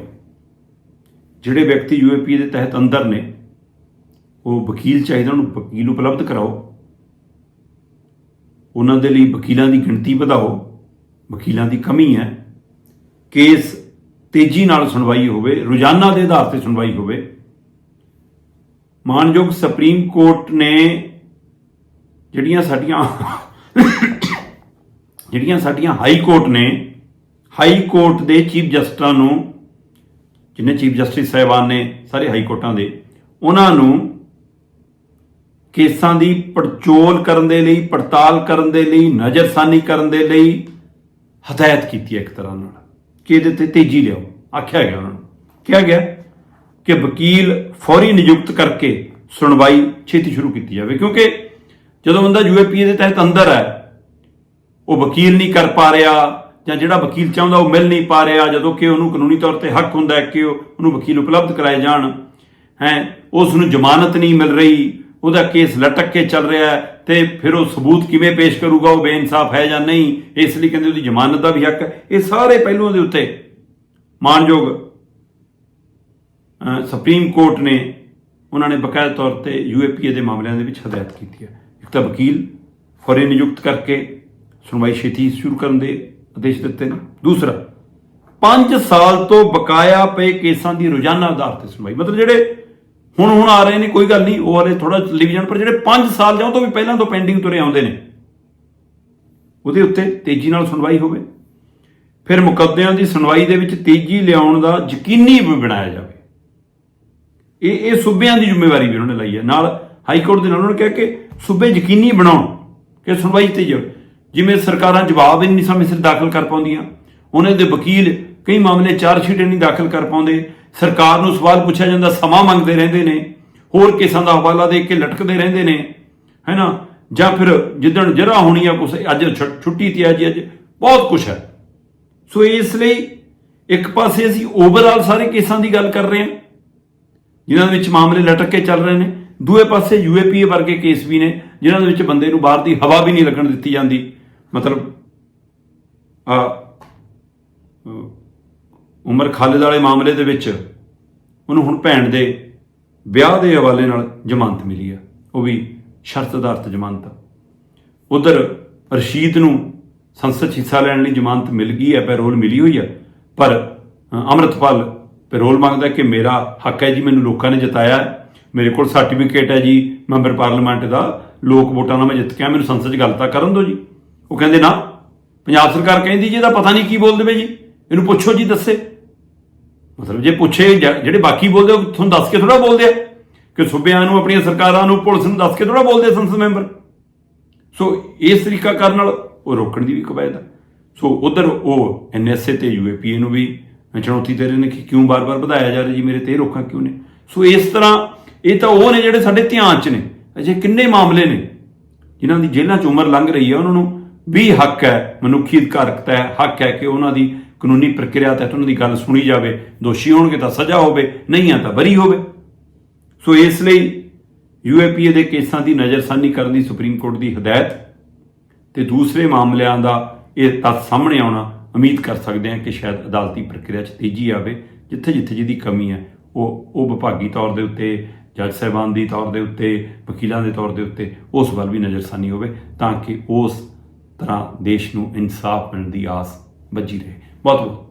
ਜਿਹੜੇ ਵਿਅਕਤੀ ਯੂਏਪੀਏ ਦੇ ਤਹਿਤ ਅੰਦਰ ਨੇ, ਉਹ ਵਕੀਲ ਚਾਹੀਦਾ ਉਹਨੂੰ ਵਕੀਲ ਉਪਲਬਧ ਕਰਾਓ। ਉਹਨਾਂ ਦੇ ਲਈ ਵਕੀਲਾਂ ਦੀ ਗਿਣਤੀ ਵਧਾਓ, ਵਕੀਲਾਂ ਦੀ ਕਮੀ ਹੈ। ਕੇਸ ਤੇਜ਼ੀ ਨਾਲ ਸੁਣਵਾਈ ਹੋਵੇ, ਰੋਜ਼ਾਨਾ ਦੇ ਆਧਾਰ ਤੇ ਸੁਣਵਾਈ ਹੋਵੇ। ਮਾਨਯੋਗ ਸੁਪਰੀਮ ਕੋਰਟ ਨੇ ਜਿਹੜੀਆਂ ਸਾਡੀਆਂ ਜਿਹੜੀਆਂ ਸਾਡੀਆਂ ਹਾਈ ਕੋਰਟ ਨੇ, ਹਾਈ ਕੋਰਟ ਦੇ ਚੀਫ ਜਸਟਾਂ ਨੂੰ, ਜਿੰਨੇ ਚੀਫ ਜਸਟਿਸ ਸਾਹਿਬਾਨ ਨੇ ਸਾਰੇ ਹਾਈ ਕੋਰਟਾਂ ਦੇ, ਉਹਨਾਂ ਨੂੰ ਕੇਸਾਂ ਦੀ ਪੜਚੋਲ ਕਰਨ ਦੇ ਲਈ, ਪੜਤਾਲ ਕਰਨ ਦੇ ਲਈ, ਨਜ਼ਰਸਾਨੀ ਕਰਨ ਦੇ ਲਈ ਹਦਾਇਤ ਕੀਤੀ ਹੈ ਇੱਕ ਤਰ੍ਹਾਂ ਨਾਲ। ਕਿ ਇਹਦੇ ਤੇ ਤੇਜ਼ੀ ਲਿਆਓ, ਆਖਿਆ ਗਿਆ ਉਹਨਾਂ ਨੂੰ। ਕਿਹਾ ਗਿਆ ਕਿ ਵਕੀਲ ਫੌਰੀ ਨਿਯੁਕਤ ਕਰਕੇ ਸੁਣਵਾਈ ਛੇਤੀ ਸ਼ੁਰੂ ਕੀਤੀ ਜਾਵੇ, ਕਿਉਂਕਿ ਜਦੋਂ ਬੰਦਾ ਯੂਏਪੀਏ ਦੇ ਤਹਿਤ ਅੰਦਰ ਹੈ ਉਹ ਵਕੀਲ ਨਹੀਂ ਕਰ ਪਾ ਰਿਹਾ ਜਾਂ ਜਿਹੜਾ ਵਕੀਲ ਚਾਹੁੰਦਾ ਉਹ ਮਿਲ ਨਹੀਂ ਪਾ ਰਿਹਾ, ਜਦੋਂ ਕਿ ਉਹਨੂੰ ਕਾਨੂੰਨੀ ਤੌਰ ਤੇ ਹੱਕ ਹੁੰਦਾ ਹੈ ਕਿ ਉਹ ਉਹਨੂੰ ਵਕੀਲ ਉਪਲਬਧ ਕਰਾਏ ਜਾਣ। ਹੈ, ਉਸ ਨੂੰ ਜ਼ਮਾਨਤ ਨਹੀਂ ਮਿਲ ਰਹੀ, ਉਹਦਾ ਕੇਸ ਲਟਕ ਕੇ ਚੱਲ ਰਿਹਾ ਹੈ ਤੇ ਫਿਰ ਉਹ ਸਬੂਤ ਕਿਵੇਂ ਪੇਸ਼ ਕਰੂਗਾ, ਉਹ ਬੇਇਨਸਾਫ ਹੈ ਜਾਂ ਨਹੀਂ, ਇਸ ਲਈ ਕਹਿੰਦੇ ਉਹਦੀ ਜ਼ਮਾਨਤ ਦਾ ਵੀ ਹੱਕ ਹੈ। ਇਹ ਸਾਰੇ ਪਹਿਲੂਆਂ ਦੇ ਉੱਤੇ ਮਾਨਯੋਗ ਸੁਪਰੀਮ ਕੋਰਟ ਨੇ ਉਹਨਾਂ ਨੇ ਬਕਾਇਦਾ ਤੌਰ ਤੇ ਯੂਏਪੀਏ ਦੇ ਮਾਮਲਿਆਂ ਦੇ ਵਿੱਚ ਹਦਾਇਤ ਕੀਤੀ ਹੈ। ਇੱਕ ਤਾਂ ਵਕੀਲ ਫੌਰੀ ਨਿਯੁਕਤ ਕਰਕੇ ਸੁਣਵਾਈ ਛੇਤੀ ਸ਼ੁਰੂ ਕਰਨ ਦੇ ਆਦੇਸ਼ ਦਿੱਤੇ ਨੇ। ਦੂਸਰਾ 5 ਸਾਲ ਤੋਂ ਬਕਾਇਆ ਪਏ ਕੇਸਾਂ ਦੀ ਰੋਜ਼ਾਨਾ ਆਧਾਰ ਤੇ ਸੁਣਵਾਈ। ਮਤਲਬ ਜਿਹੜੇ ਹੁਣ ਹੁਣ ਆ ਰਹੇ ਨੇ, ਕੋਈ ਗੱਲ ਨਹੀਂ, ਉਹ ਵਾਲੇ ਥੋੜਾ ਲਿਵ ਜਾਣ, ਪਰ ਜਿਹੜੇ 5 ਸਾਲ ਜਾਂ ਤੋਂ ਵੀ ਪਹਿਲਾਂ ਤੋਂ ਪੈਂਡਿੰਗ ਤੁਰੇ ਆਉਂਦੇ ਨੇ, ਉਹਦੇ ਉੱਤੇ ਤੇਜ਼ੀ ਨਾਲ ਸੁਣਵਾਈ ਹੋਵੇ। ਫਿਰ ਮੁਕੱਦਮਿਆਂ ਦੀ ਸੁਣਵਾਈ ਦੇ ਵਿੱਚ ਤੇਜ਼ੀ ਲਿਆਉਣ ਦਾ ਯਕੀਨੀ ਬਣਾਇਆ ਜਾਵੇ। ਇਹ ਇਹ ਸੂਬਿਆਂ ਦੀ ਜ਼ਿੰਮੇਵਾਰੀ ਵੀ ਉਹਨਾਂ ਨੇ ਲਈ ਹੈ। ਨਾਲ ਹਾਈ ਕੋਰਟ ਦੇ ਨਾਲ ਉਹਨਾਂ ਨੇ ਕਿਹਾ ਕਿ ਸੂਬੇ ਯਕੀਨੀ ਬਣਾਉਣ, ਕਿ ਸੁਣਵਾਈ ਤੇ ਜਾਵੇ ਜਿਵੇਂ ਸਰਕਾਰਾਂ ਜਵਾਬ ਹੀ ਨਹੀਂ ਸਮੇਂ ਸਿਰ ਦਾਖਲ ਕਰ ਪਾਉਂਦੀਆਂ, ਉਹਨਾਂ ਦੇ ਵਕੀਲ ਕਈ ਮਾਮਲੇ ਚਾਰ ਸ਼ੀਟ ਨਹੀਂ ਦਾਖਲ ਕਰ ਪਾਉਂਦੇ, ਸਰਕਾਰ ਨੂੰ ਸਵਾਲ ਪੁੱਛਿਆ ਜਾਂਦਾ, ਸਮਾਂ ਮੰਗਦੇ ਰਹਿੰਦੇ ਨੇ, ਹੋਰ ਕੇਸਾਂ ਦਾ ਹਵਾਲਾ ਦੇ ਕੇ ਲਟਕਦੇ ਰਹਿੰਦੇ ਨੇ ਹੈਨਾ ਜਾਂ ਫਿਰ ਜਿੱਦਣ ਜਰਾ ਹੋਣੀ ਆ ਕੁਛ ਅੱਜ ਛੁ- ਛੁੱਟੀ ਤੇ ਆ ਜੀ, ਅੱਜ ਬਹੁਤ ਕੁਛ ਹੈ। ਸੋ ਇਸ ਲਈ ਇੱਕ ਪਾਸੇ ਅਸੀਂ ਓਵਰਆਲ ਸਾਰੇ ਕੇਸਾਂ ਦੀ ਗੱਲ ਕਰ ਰਹੇ ਹਾਂ, ਜਿਨ੍ਹਾਂ ਦੇ ਵਿੱਚ ਮਾਮਲੇ ਲਟਕ ਕੇ ਚੱਲ ਰਹੇ ਨੇ, ਦੂਏ ਪਾਸੇ ਯੂਏਪੀਏ ਵਰਗੇ ਕੇਸ ਵੀ ਨੇ, ਜਿਨ੍ਹਾਂ ਦੇ ਵਿੱਚ ਬੰਦੇ ਨੂੰ ਬਾਹਰ ਦੀ ਹਵਾ ਵੀ ਨਹੀਂ ਲੱਗਣ ਦਿੱਤੀ ਜਾਂਦੀ। ਮਤਲਬ ਆ ਉਮਰ ਖਾਲਿਦ ਵਾਲੇ ਮਾਮਲੇ ਦੇ ਵਿੱਚ ਉਹਨੂੰ ਹੁਣ ਭੈਣ ਦੇ ਵਿਆਹ ਦੇ ਹਵਾਲੇ ਨਾਲ ਜ਼ਮਾਨਤ ਮਿਲੀ ਆ। ਉਹ ਵੀ ਸ਼ਰਤ ਆਧਾਰਿਤ ਜ਼ਮਾਨਤ ਉਧਰ ਰਸ਼ੀਦ ਨੂੰ ਸੰਸਦ 'ਚ ਹਿੱਸਾ ਲੈਣ ਲਈ ਜ਼ਮਾਨਤ ਮਿਲ ਗਈ ਹੈ ਪੈਰੋਲ ਮਿਲੀ ਹੋਈ ਹੈ ਪਰ ਅ, ਅੰਮ੍ਰਿਤਪਾਲ ਪੈਰੋਲ ਮੰਗਦਾ ਕਿ ਮੇਰਾ ਹੱਕ ਹੈ ਜੀ ਮੈਨੂੰ ਲੋਕਾਂ ਨੇ ਜਿਤਾਇਆ ਮੇਰੇ ਕੋਲ ਸਰਟੀਫਿਕੇਟ ਹੈ ਜੀ ਮੈਂਬਰ ਪਾਰਲੀਮੈਂਟ ਦਾ। ਲੋਕ ਵੋਟਾਂ ਨਾਲ ਮੈਂ ਜਿੱਤ ਕੇ ਆਇਆ, ਮੈਨੂੰ ਸੰਸਦ 'ਚ ਗੱਲ ਤਾਂ ਕਰਨ ਦਿਓ ਜੀ। ਉਹ ਕਹਿੰਦੇ ਨਾ, ਪੰਜਾਬ ਸਰਕਾਰ ਕਹਿੰਦੀ ਜੀ, ਇਹਦਾ ਪਤਾ ਨਹੀਂ ਕੀ ਬੋਲਦੇ ਵੇ ਜੀ। ਇਹਨੂੰ ਪੁੱਛੋ ਜੀ, ਦੱਸੇ। ਮਤਲਬ ਜੇ ਪੁੱਛੇ, ਜ- ਜਿਹੜੇ ਬਾਕੀ ਬੋਲਦੇ ਉਹ ਤੁਹਾਨੂੰ ਦੱਸ ਕੇ ਥੋੜਾ ਬੋਲਦੇ ਆ। ਕਿ ਸੂਬਿਆਂ ਨੂੰ, ਆਪਣੀਆਂ ਸਰਕਾਰਾਂ ਨੂੰ, ਪੁਲਿਸ ਨੂੰ ਦੱਸ ਕੇ ਥੋੜਾ ਬੋਲਦੇ ਸੰਸਦ ਮੈਂਬਰ। ਸੋ ਇਸ ਤਰੀਕਾ ਕਰਨ ਨਾਲ ਉਹ ਰੋਕਣ ਦੀ ਵੀ ਕਵਾਇਦ ਆ। ਸੋ ਉਧਰ ਉਹ ਐਨਐਸਏ ਤੇ ਯੂਏਪੀਏ ਨੂੰ ਵੀ ਚੁਣੌਤੀ ਦੇ ਰਹੇ ਨੇ ਕਿ ਕਿਉਂ ਬਾਰ-ਬਾਰ ਵਧਾਇਆ ਜਾ ਰਿਹਾ ਜੀ, ਮੇਰੇ ਤੇ ਇਹ ਰੋਕਾਂ ਕਿਉਂ ਨੇ? ਸੋ ਇਸ ਤਰ੍ਹਾਂ ਇਹ ਤਾਂ ਉਹ ਨੇ ਜਿਹੜੇ ਸਾਡੇ ਧਿਆਨ 'ਚ ਨੇ। ਅਜੇ ਕਿੰਨੇ ਮਾਮਲੇ ਨੇ ਜਿਨ੍ਹਾਂ ਦੀ ਜੇਲ੍ਹਾਂ 'ਚ ਉਮਰ ਲੰਘ ਰਹੀ ਹੈ ਉਹਨਾਂ ਨੂੰ ਵੀ ਹੱਕ ਹੈ, ਮਨੁੱਖੀ ਅਧਿਕਾਰਕਤਾ ਹੈ, ਹੱਕ ਹੈ ਕਿ ਉਹਨਾਂ ਦੀ ਕਾਨੂੰਨੀ ਪ੍ਰਕਿਰਿਆ ਤਹਿਤ ਉਹਨਾਂ ਦੀ ਗੱਲ ਸੁਣੀ ਜਾਵੇ, ਦੋਸ਼ੀ ਹੋਣਗੇ ਤਾਂ ਸਜ਼ਾ ਹੋਵੇ, ਨਹੀਂ ਆ ਤਾਂ ਬਰੀ ਹੋਵੇ। ਸੋ ਇਸ ਲਈ ਯੂਏਪੀਏ ਦੇ ਕੇਸਾਂ ਦੀ ਨਜ਼ਰਸਾਨੀ ਕਰਨ ਦੀ ਸੁਪਰੀਮ ਕੋਰਟ ਦੀ ਹਦਾਇਤ ਤੇ ਦੂਸਰੇ ਮਾਮਲਿਆਂ ਦਾ ਇਹ ਤੱਥ ਸਾਹਮਣੇ ਆਉਣਾ ਉਮੀਦ ਕਰ ਸਕਦੇ ਹਾਂ ਕਿ ਸ਼ਾਇਦ ਅਦਾਲਤੀ ਪ੍ਰਕਿਰਿਆ 'ਚ ਤੇਜ਼ੀ ਆਵੇ ਜਿੱਥੇ ਜਿੱਥੇ ਜਿਹਦੀ ਕਮੀ ਹੈ, ਉਹ ਉਹ ਵਿਭਾਗੀ ਤੌਰ ਦੇ ਉੱਤੇ, ਜੱਜ ਸਹਿਬਾਨ ਦੀ ਤੌਰ ਦੇ ਉੱਤੇ, ਵਕੀਲਾਂ ਦੇ ਤੌਰ ਦੇ ਉੱਤੇ ਉਸ ਵੱਲ ਵੀ ਨਜ਼ਰਸਾਨੀ ਹੋਵੇ ਤਾਂ ਕਿ ਉਸ ਤਰ੍ਹਾਂ ਦੇਸ਼ ਨੂੰ ਇਨਸਾਫ ਮਿਲਣ ਦੀ ਆਸ ਵੱਜੀ ਰਹੇ। ਬਹੁਤ ਬਹੁਤ